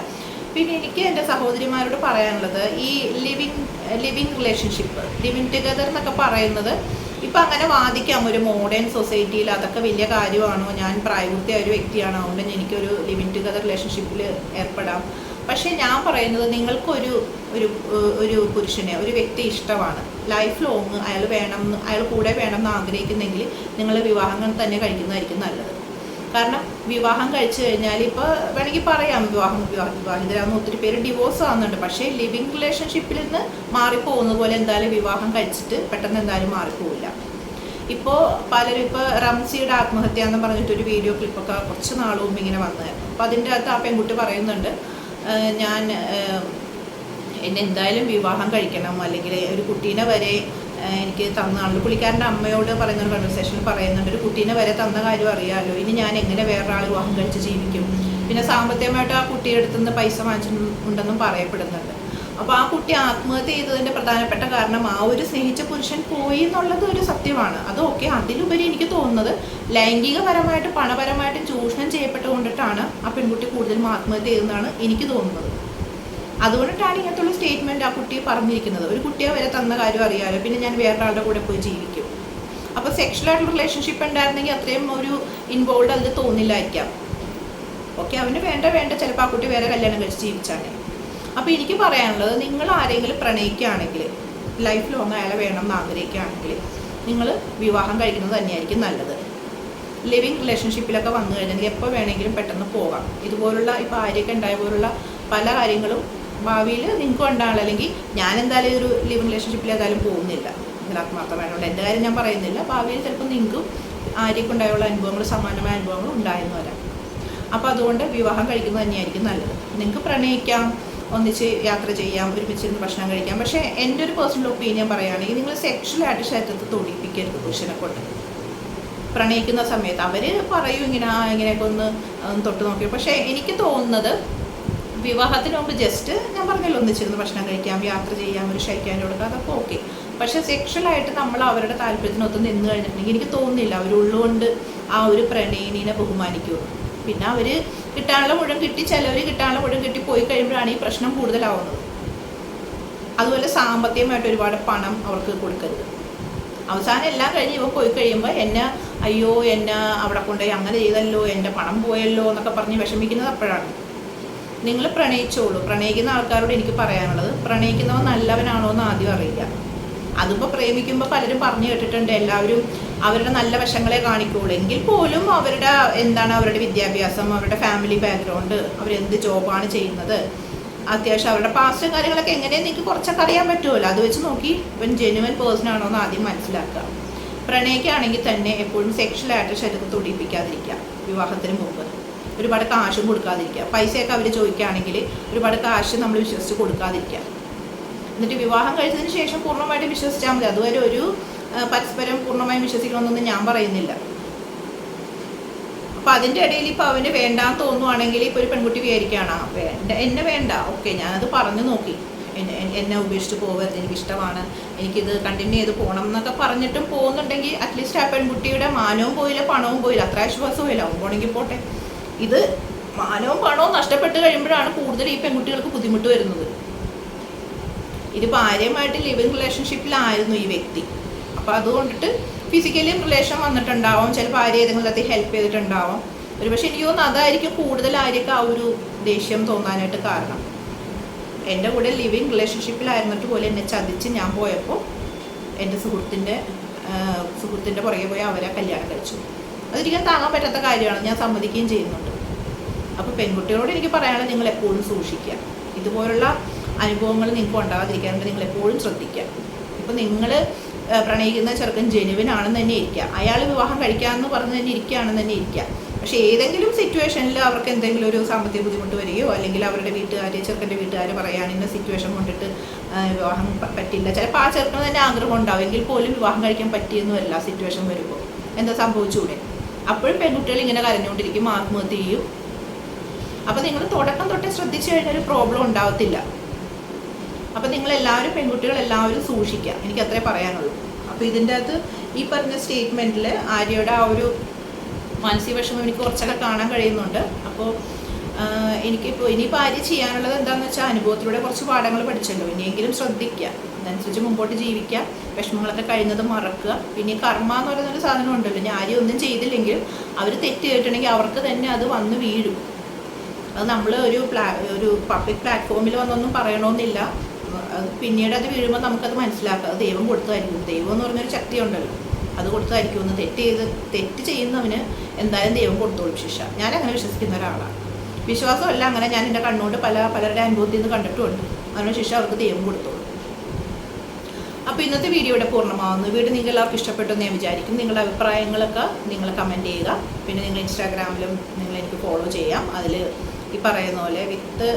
Speaker 1: പിന്നെ എനിക്ക് എന്റെ സഹോദരിമാരോട് പറയാനുള്ളത് ഈ living living relationship living together എന്നൊക്കെ പറയുന്നത് ഇപ്പം അങ്ങനെ വാദിക്കാം. ഒരു മോഡേൺ സൊസൈറ്റിയിൽ അതൊക്കെ വലിയ കാര്യമാണോ? ഞാൻ പ്രായപൂർത്തിയായ ഒരു വ്യക്തിയാണ്. അതുകൊണ്ട് എനിക്കൊരു ലിമിറ്റ് ടുഗദർ റിലേഷൻഷിപ്പിൽ ഏർപ്പെടാം. പക്ഷേ ഞാൻ പറയുന്നത് നിങ്ങൾക്കൊരു ഒരു ഒരു പുരുഷനെ ഒരു വ്യക്തി ഇഷ്ടമാണ്. ലൈഫ് ലോങ് അയാൾ വേണം അയാൾ കൂടെ വേണം എന്ന് ആഗ്രഹിക്കുന്നെങ്കിൽ നിങ്ങൾ വിവാഹങ്ങൾ തന്നെ കഴിക്കുന്നതായിരിക്കും നല്ലത്. കാരണം വിവാഹം കഴിച്ചു കഴിഞ്ഞാൽ ഇപ്പോൾ വേണമെങ്കിൽ പറയാം വിവാഹം വിവാഹ വിവാഹിതരാകുന്ന ഒത്തിരി പേര് ഡിവോഴ്സ് ആവുന്നുണ്ട്. പക്ഷേ ലിവിങ് റിലേഷൻഷിപ്പിൽ നിന്ന് മാറിപ്പോകുന്ന പോലെ എന്തായാലും വിവാഹം കഴിച്ചിട്ട് പെട്ടെന്ന് എന്തായാലും മാറിപ്പോവില്ല. ഇപ്പോൾ പലരും ഇപ്പോൾ റംസിയുടെ ആത്മഹത്യ എന്ന് പറഞ്ഞിട്ട് ഒരു വീഡിയോ ക്ലിപ്പൊക്കെ കുറച്ച് നാളും ഇങ്ങനെ വന്നായിരുന്നു അപ്പോൾ അതിന്റെ അകത്ത് ആ പെൺകുട്ടി പറയുന്നുണ്ട് ഞാൻ എന്നെ എന്തായാലും വിവാഹം കഴിക്കണം. അല്ലെങ്കിൽ ഒരു കുട്ടീനെ വരെ എനിക്ക് തന്ന ആളുടെ പുള്ളിക്കാരന്റെ അമ്മയോട് പറയുന്ന ഒരു കൺവെർസേഷനിൽ പറയുന്നുണ്ട്. ഒരു കുട്ടീനെ വരെ തന്ന കാര്യം അറിയാമല്ലോ ഇനി ഞാൻ എങ്ങനെ വേറൊരാൾ വിവാഹം കഴിച്ച് ജീവിക്കും? പിന്നെ സാമ്പത്തികമായിട്ട് ആ കുട്ടിയുടെ അടുത്ത് നിന്ന് പൈസ വാങ്ങിച്ചിട്ടുണ്ടെന്നും പറയപ്പെടുന്നുണ്ട്. അപ്പോൾ ആ കുട്ടി ആത്മഹത്യ ചെയ്തതിന്റെ പ്രധാനപ്പെട്ട കാരണം ആ ഒരു സ്നേഹിച്ച പുരുഷൻ പോയി എന്നുള്ളത് ഒരു സത്യമാണ്. അത് ഓക്കെ അതിലുപരി എനിക്ക് തോന്നുന്നത് ലൈംഗികപരമായിട്ട് പണപരമായിട്ട് ചൂഷണം ചെയ്യപ്പെട്ടുകൊണ്ടിട്ടാണ് ആ പെൺകുട്ടി കൂടുതലും ആത്മഹത്യ ചെയ്തതെന്നാണ് എനിക്ക് തോന്നുന്നത്. അതുകൊണ്ടിട്ടാണ് ഇങ്ങനത്തുള്ള സ്റ്റേറ്റ്മെന്റ് ആ കുട്ടി പറഞ്ഞിരിക്കുന്നത്. ഒരു കുട്ടിയെ വരെ തന്ന കാര്യം അറിയാലോ പിന്നെ ഞാൻ വേറൊരാളുടെ കൂടെ പോയി ജീവിക്കും. അപ്പോൾ സെക്ഷൽ ആയിട്ടുള്ള റിലേഷൻഷിപ്പ് ഉണ്ടായിരുന്നെങ്കിൽ അത്രയും ഒരു ഇൻവോൾവ് അതിൽ തോന്നില്ലായിരിക്കാം. ഓക്കെ അവന് വേണ്ട വേണ്ട. ചിലപ്പോൾ ആ കുട്ടി വേറെ കല്യാണം കഴിച്ച് ജീവിച്ചാണ് അപ്പോൾ എനിക്ക് പറയാനുള്ളത് നിങ്ങൾ ആരെങ്കിലും പ്രണയിക്കുകയാണെങ്കിൽ ലൈഫ് ലോങ് അയാളെ വേണം എന്ന് ആഗ്രഹിക്കുകയാണെങ്കിൽ നിങ്ങൾ വിവാഹം കഴിക്കുന്നത് തന്നെയായിരിക്കും നല്ലത്. ലിവിങ് റിലേഷൻഷിപ്പിലൊക്കെ വന്നു കഴിഞ്ഞാൽ എപ്പോൾ വേണമെങ്കിലും പെട്ടെന്ന് പോകാം. ഇതുപോലുള്ള ഇപ്പോൾ ആര്യൊക്കെ ഉണ്ടായ പോലുള്ള പല കാര്യങ്ങളും ഭാവിയിൽ നിങ്ങൾക്ക് ഉണ്ടാകും അല്ലെങ്കിൽ ഞാൻ എന്തായാലും ഒരു ലിവിങ് റിലേഷൻഷിപ്പിൽ ഏതായാലും പോകുന്നില്ല. ഇതിൽ വേണോണ്ട് എന്റെ കാര്യം ഞാൻ പറയുന്നില്ല. ഭാവിയിൽ ചിലപ്പോൾ നിങ്ങൾക്കും ആര്യക്ക് ഉണ്ടായുള്ള അനുഭവങ്ങൾ സമാനമായ അനുഭവങ്ങൾ ഉണ്ടായെന്ന് വരാം. അപ്പോൾ അതുകൊണ്ട് വിവാഹം കഴിക്കുന്നത് തന്നെയായിരിക്കും നല്ലത്. നിങ്ങൾക്ക് പ്രണയിക്കാം ഒന്നിച്ച് യാത്ര ചെയ്യാം ഒരുമിച്ചിരുന്ന് ഭക്ഷണം കഴിക്കാം. പക്ഷേ എന്റെ ഒരു പേഴ്സണൽ ഒപ്പീനിയൻ പറയുകയാണെങ്കിൽ നിങ്ങൾ സെക്ഷലായിട്ട് ശരീരത്തിൽ തൊടിപ്പിക്കരുത് പുരുഷനെ കൊണ്ട്. പ്രണയിക്കുന്ന സമയത്ത് അവർ പറയും ഇങ്ങനെ ഇങ്ങനെയൊക്കെ ഒന്ന് തൊട്ട് നോക്കി പക്ഷേ എനിക്ക് തോന്നുന്നത് വിവാഹത്തിന് മുമ്പ് ജസ്റ്റ് ഞാൻ പറഞ്ഞല്ലോ ഒന്നിച്ചിരുന്ന് ഭക്ഷണം കഴിക്കാം യാത്ര ചെയ്യാം ഒരു ശയിക്കാൻ കൊടുക്കാം അതൊക്കെ ഓക്കെ പക്ഷേ സെക്ഷലായിട്ട് നമ്മൾ അവരുടെ താല്പര്യത്തിനൊത്ത് നിന്ന് കഴിഞ്ഞിട്ടുണ്ടെങ്കിൽ എനിക്ക് തോന്നുന്നില്ല അവർ ഉള്ളുകൊണ്ട് ആ ഒരു പ്രണയിനിനെ ബഹുമാനിക്കൂ പിന്നെ അവർ കിട്ടാനുള്ള മുഴുവൻ കിട്ടി ചിലവർ കിട്ടാനുള്ള മുഴുവൻ കിട്ടി പോയി കഴിയുമ്പോഴാണ് ഈ പ്രശ്നം കൂടുതലാവുന്നത്. അതുപോലെ സാമ്പത്തികമായിട്ട് ഒരുപാട് പണം അവർക്ക് കൊടുക്കരുത്. അവസാനം എല്ലാം കഴിഞ്ഞ് ഇവ പോയി കഴിയുമ്പോൾ എന്നെ അയ്യോ എന്നെ അവിടെ കൊണ്ടുപോയി അങ്ങനെ ചെയ്തല്ലോ എന്റെ പണം പോയല്ലോ എന്നൊക്കെ പറഞ്ഞ് വിഷമിക്കുന്നത് അപ്പോഴാണ്. നിങ്ങൾ പ്രണയിച്ചോളൂ. പ്രണയിക്കുന്ന ആൾക്കാരോട് എനിക്ക് പറയാനുള്ളത് പ്രണയിക്കുന്നവൻ നല്ലവനാണോ എന്ന് ആദ്യം അറിയില്ല അതിപ്പോൾ പ്രേമിക്കുമ്പോൾ പലരും പറഞ്ഞു കേട്ടിട്ടുണ്ട് എല്ലാവരും അവരുടെ നല്ല വശങ്ങളെ കാണിക്കുള്ളൂ. എങ്കിൽ പോലും അവരുടെ എന്താണ് അവരുടെ വിദ്യാഭ്യാസം അവരുടെ ഫാമിലി ബാക്ക്ഗ്രൗണ്ട് അവരെന്ത് ജോബാണ് ചെയ്യുന്നത് അത്യാവശ്യം അവരുടെ പാസ്റ്റും കാര്യങ്ങളൊക്കെ എങ്ങനെയാണ് നിങ്ങൾക്ക് കുറച്ചൊക്കെ അറിയാൻ പറ്റുമല്ലോ. അത് വെച്ച് നോക്കി ഇവൻ ജെനുവൻ പേഴ്സൺ ആണോ എന്ന് ആദ്യം മനസ്സിലാക്കുക. പ്രണയിക്കുകയാണെങ്കിൽ തന്നെ എപ്പോഴും സെക്ഷലായിട്ട് ശരീരത്തെ തുടിപ്പിക്കാതിരിക്കുക വിവാഹത്തിന് മുമ്പ്. ഒരുപാട് കാശും കൊടുക്കാതിരിക്കുക. പൈസയൊക്കെ അവർ ചോദിക്കുകയാണെങ്കിൽ ഒരുപാട് കാശ് നമ്മൾ വിശ്വസിച്ച് കൊടുക്കാതിരിക്കുക. എന്നിട്ട് വിവാഹം കഴിച്ചതിന് ശേഷം പൂർണമായിട്ട് വിശ്വസിച്ചാൽ മതി. അതുവരെ ഒരു പരസ്പരം പൂർണമായും വിശ്വസിക്കണമെന്നൊന്നും ഞാൻ പറയുന്നില്ല. അപ്പം അതിന്റെ ഇടയിൽ ഇപ്പോൾ അവന് വേണ്ടാന്ന് തോന്നുവാണെങ്കിൽ ഇപ്പോൾ ഒരു പെൺകുട്ടി വിചാരിക്കുകയാണ് വേണ്ട എന്നെ വേണ്ട. ഓക്കെ ഞാനത് പറഞ്ഞു നോക്കി. എന്നെ എന്നെ ഉപേക്ഷിച്ച് പോകരുത് എനിക്കിഷ്ടമാണ്. എനിക്കിത് കണ്ടിന്യൂ ചെയ്ത് പോകണം എന്നൊക്കെ പറഞ്ഞിട്ടും പോകുന്നുണ്ടെങ്കിൽ അറ്റ്ലീസ്റ്റ് ആ പെൺകുട്ടിയുടെ മാനവും പോയില്ല പണവും പോയില്ല അത്ര ആശ്വാസവും ഇല്ല അവൻ പോണെങ്കിൽ പോട്ടെ. ഇത് മാനവും പണവും നഷ്ടപ്പെട്ട് കഴിയുമ്പോഴാണ് കൂടുതൽ ഈ പെൺകുട്ടികൾക്ക് ബുദ്ധിമുട്ട് വരുന്നത്. ഇത് ഭാര്യയുമായിട്ട് ലിവിങ് റിലേഷൻഷിപ്പിലായിരുന്നു ഈ വ്യക്തി. അപ്പം അതുകൊണ്ടിട്ട് ഫിസിക്കലിയും റിലേഷൻ വന്നിട്ടുണ്ടാവും ചിലപ്പോൾ ആര്യ ഏതെങ്കിലും അത് ഹെൽപ്പ് ചെയ്തിട്ടുണ്ടാവും. ഒരു പക്ഷേ എനിക്ക് തോന്നുന്നു അതായിരിക്കും കൂടുതൽ ആര്യക്ക് ആ ഒരു ദേഷ്യം തോന്നാനായിട്ട് കാരണം. എന്റെ കൂടെ ലിവിങ് റിലേഷൻഷിപ്പിലായിരുന്നിട്ട് പോലെ എന്നെ ചതിച്ച് ഞാൻ പോയപ്പോൾ എന്റെ സുഹൃത്തിന്റെ സുഹൃത്തിന്റെ പുറകെ പോയി അവരെ കല്യാണം കഴിച്ചു. അതൊരിക്കലും താങ്ങാൻ പറ്റാത്ത കാര്യമാണ്. ഞാൻ സമ്മതിക്കുകയും ചെയ്യുന്നുണ്ട്. അപ്പോൾ പെൺകുട്ടികളോട് എനിക്ക് പറയാനുള്ളത് നിങ്ങൾ എപ്പോഴും സൂക്ഷിക്കുക. ഇതുപോലുള്ള അനുഭവങ്ങൾ നിങ്ങൾക്ക് ഉണ്ടാകാതിരിക്കാനായിട്ട് നിങ്ങൾ എപ്പോഴും ശ്രദ്ധിക്കുക. ഇപ്പം നിങ്ങൾ പ്രണയിക്കുന്ന ചെറുക്കൻ ജെനുവിൻ ആണെന്ന് തന്നെ ഇരിക്കുക. അയാൾ വിവാഹം കഴിക്കാമെന്ന് പറഞ്ഞ് തന്നെ ഇരിക്കുകയാണെന്ന് തന്നെ ഇരിക്കുക. പക്ഷേ ഏതെങ്കിലും സിറ്റുവേഷനിൽ അവർക്ക് എന്തെങ്കിലും ഒരു സാമ്പത്തിക ബുദ്ധിമുട്ട് വരികയോ അല്ലെങ്കിൽ അവരുടെ വീട്ടുകാർ ചെറുക്കന്റെ വീട്ടുകാർ പറയാൻ ഇന്ന സിറ്റുവേഷൻ കൊണ്ടിട്ട് വിവാഹം പറ്റില്ല. ചിലപ്പോൾ ആ ചെറുക്കന് തന്നെ ആഗ്രഹം ഉണ്ടാവും. എങ്കിൽ പോലും വിവാഹം കഴിക്കാൻ പറ്റിയെന്നുമല്ല സിറ്റുവേഷൻ വരുമ്പോൾ. എന്താ സംഭവിച്ചൂടെ? അപ്പോഴും പെൺകുട്ടികൾ ഇങ്ങനെ കരഞ്ഞുകൊണ്ടിരിക്കും ആത്മഹത്യ ചെയ്യും. അപ്പം നിങ്ങൾ തുടക്കം തൊട്ടേ ശ്രദ്ധിച്ചു കഴിഞ്ഞാൽ ഒരു പ്രോബ്ലം ഉണ്ടാവത്തില്ല. അപ്പം നിങ്ങൾ എല്ലാവരും പെൺകുട്ടികൾ എല്ലാവരും സൂക്ഷിക്കുക. എനിക്ക് അത്രേ പറയാനുള്ളൂ. അപ്പോൾ ഇതിന്റെ അകത്ത് ഈ പറഞ്ഞ സ്റ്റേറ്റ്മെന്റിൽ ആര്യയുടെ ആ ഒരു മാനസിക വിഷമം എനിക്ക് കുറച്ചൊക്കെ കാണാൻ കഴിയുന്നുണ്ട്. അപ്പോൾ എനിക്കിപ്പോൾ ഇനിയിപ്പോൾ ആര്യ ചെയ്യാനുള്ളത് എന്താണെന്ന് വെച്ചാൽ അനുഭവത്തിലൂടെ കുറച്ച് പാഠങ്ങൾ പഠിച്ചല്ലോ. ഇനിയെങ്കിലും ശ്രദ്ധിക്കുക അതനുസരിച്ച് മുമ്പോട്ട് ജീവിക്കുക വിഷമങ്ങളൊക്കെ കഴിയുന്നത് മറക്കുക. പിന്നെ കർമ്മ എന്ന് പറയുന്നൊരു സാധനം ഉണ്ടല്ലോ ഇനി ആരും ഒന്നും ചെയ്തില്ലെങ്കിൽ അവർ തെറ്റ് ചെയ്തിട്ടുണ്ടെങ്കിൽ അവർക്ക് തന്നെ അത് വന്ന് വീഴും. അത് നമ്മൾ ഒരു പ്ലാ ഒരു പബ്ലിക് പ്ലാറ്റ്ഫോമിൽ വന്നൊന്നും പറയണമെന്നില്ല. പിന്നീട് അത് വീഴുമ്പോൾ നമുക്കത് മനസ്സിലാക്കാം. ദൈവം കൊടുത്തതായിരിക്കും. ദൈവം എന്ന് പറഞ്ഞൊരു ശക്തി ഉണ്ടല്ലോ. അത് കൊടുത്തതായിരിക്കും. ഒന്ന് തെറ്റ് ചെയ്ത് തെറ്റ് ചെയ്യുന്നവന് എന്തായാലും ദൈവം കൊടുത്തോളും ശിക്ഷ. ഞാൻ അങ്ങനെ വിശ്വസിക്കുന്ന ഒരാളാണ്. വിശ്വാസമല്ല അങ്ങനെ ഞാൻ എന്റെ കണ്ണുകൊണ്ട് പല പലരുടെ അനുഭവത്തിൽ നിന്ന് കണ്ടിട്ടുമുണ്ട്. അതിനുള്ള ശിക്ഷ അവർക്ക് ദൈവം കൊടുത്തോളും. അപ്പോൾ ഇന്നത്തെ വീഡിയോ ഇവിടെ പൂർണമാവുന്നു. വീട് നിങ്ങൾ എല്ലാവർക്കും ഇഷ്ടപ്പെട്ടു എന്ന് ഞാൻ വിചാരിക്കും നിങ്ങളുടെ അഭിപ്രായങ്ങളൊക്കെ നിങ്ങൾ കമന്റ് ചെയ്യുക. പിന്നെ നിങ്ങൾ ഇൻസ്റ്റാഗ്രാമിലും നിങ്ങൾ എനിക്ക് ഫോളോ ചെയ്യാം. അതിൽ ഈ പറയുന്ന പോലെ വിത്ത്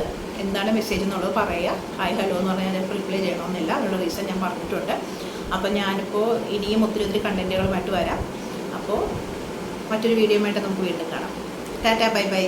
Speaker 1: എന്താണ് മെസ്സേജ് എന്നുള്ളത് പറയുക. ഹായ് ഹലോ എന്ന് പറഞ്ഞാൽ ഞാൻ റിപ്ലൈ ചെയ്യണമെന്നില്ല. അതിനുള്ള റീസൺ ഞാൻ പറഞ്ഞിട്ടുണ്ട്. അപ്പോൾ ഞാനിപ്പോൾ ഇനിയും ഒത്തിരി ഒത്തിരി കണ്ടന്റുകളുമായിട്ട് വരാം. അപ്പോൾ മറ്റൊരു വീഡിയോയുമായിട്ട് നമുക്ക് വീണ്ടും കാണാം. Tata bye bye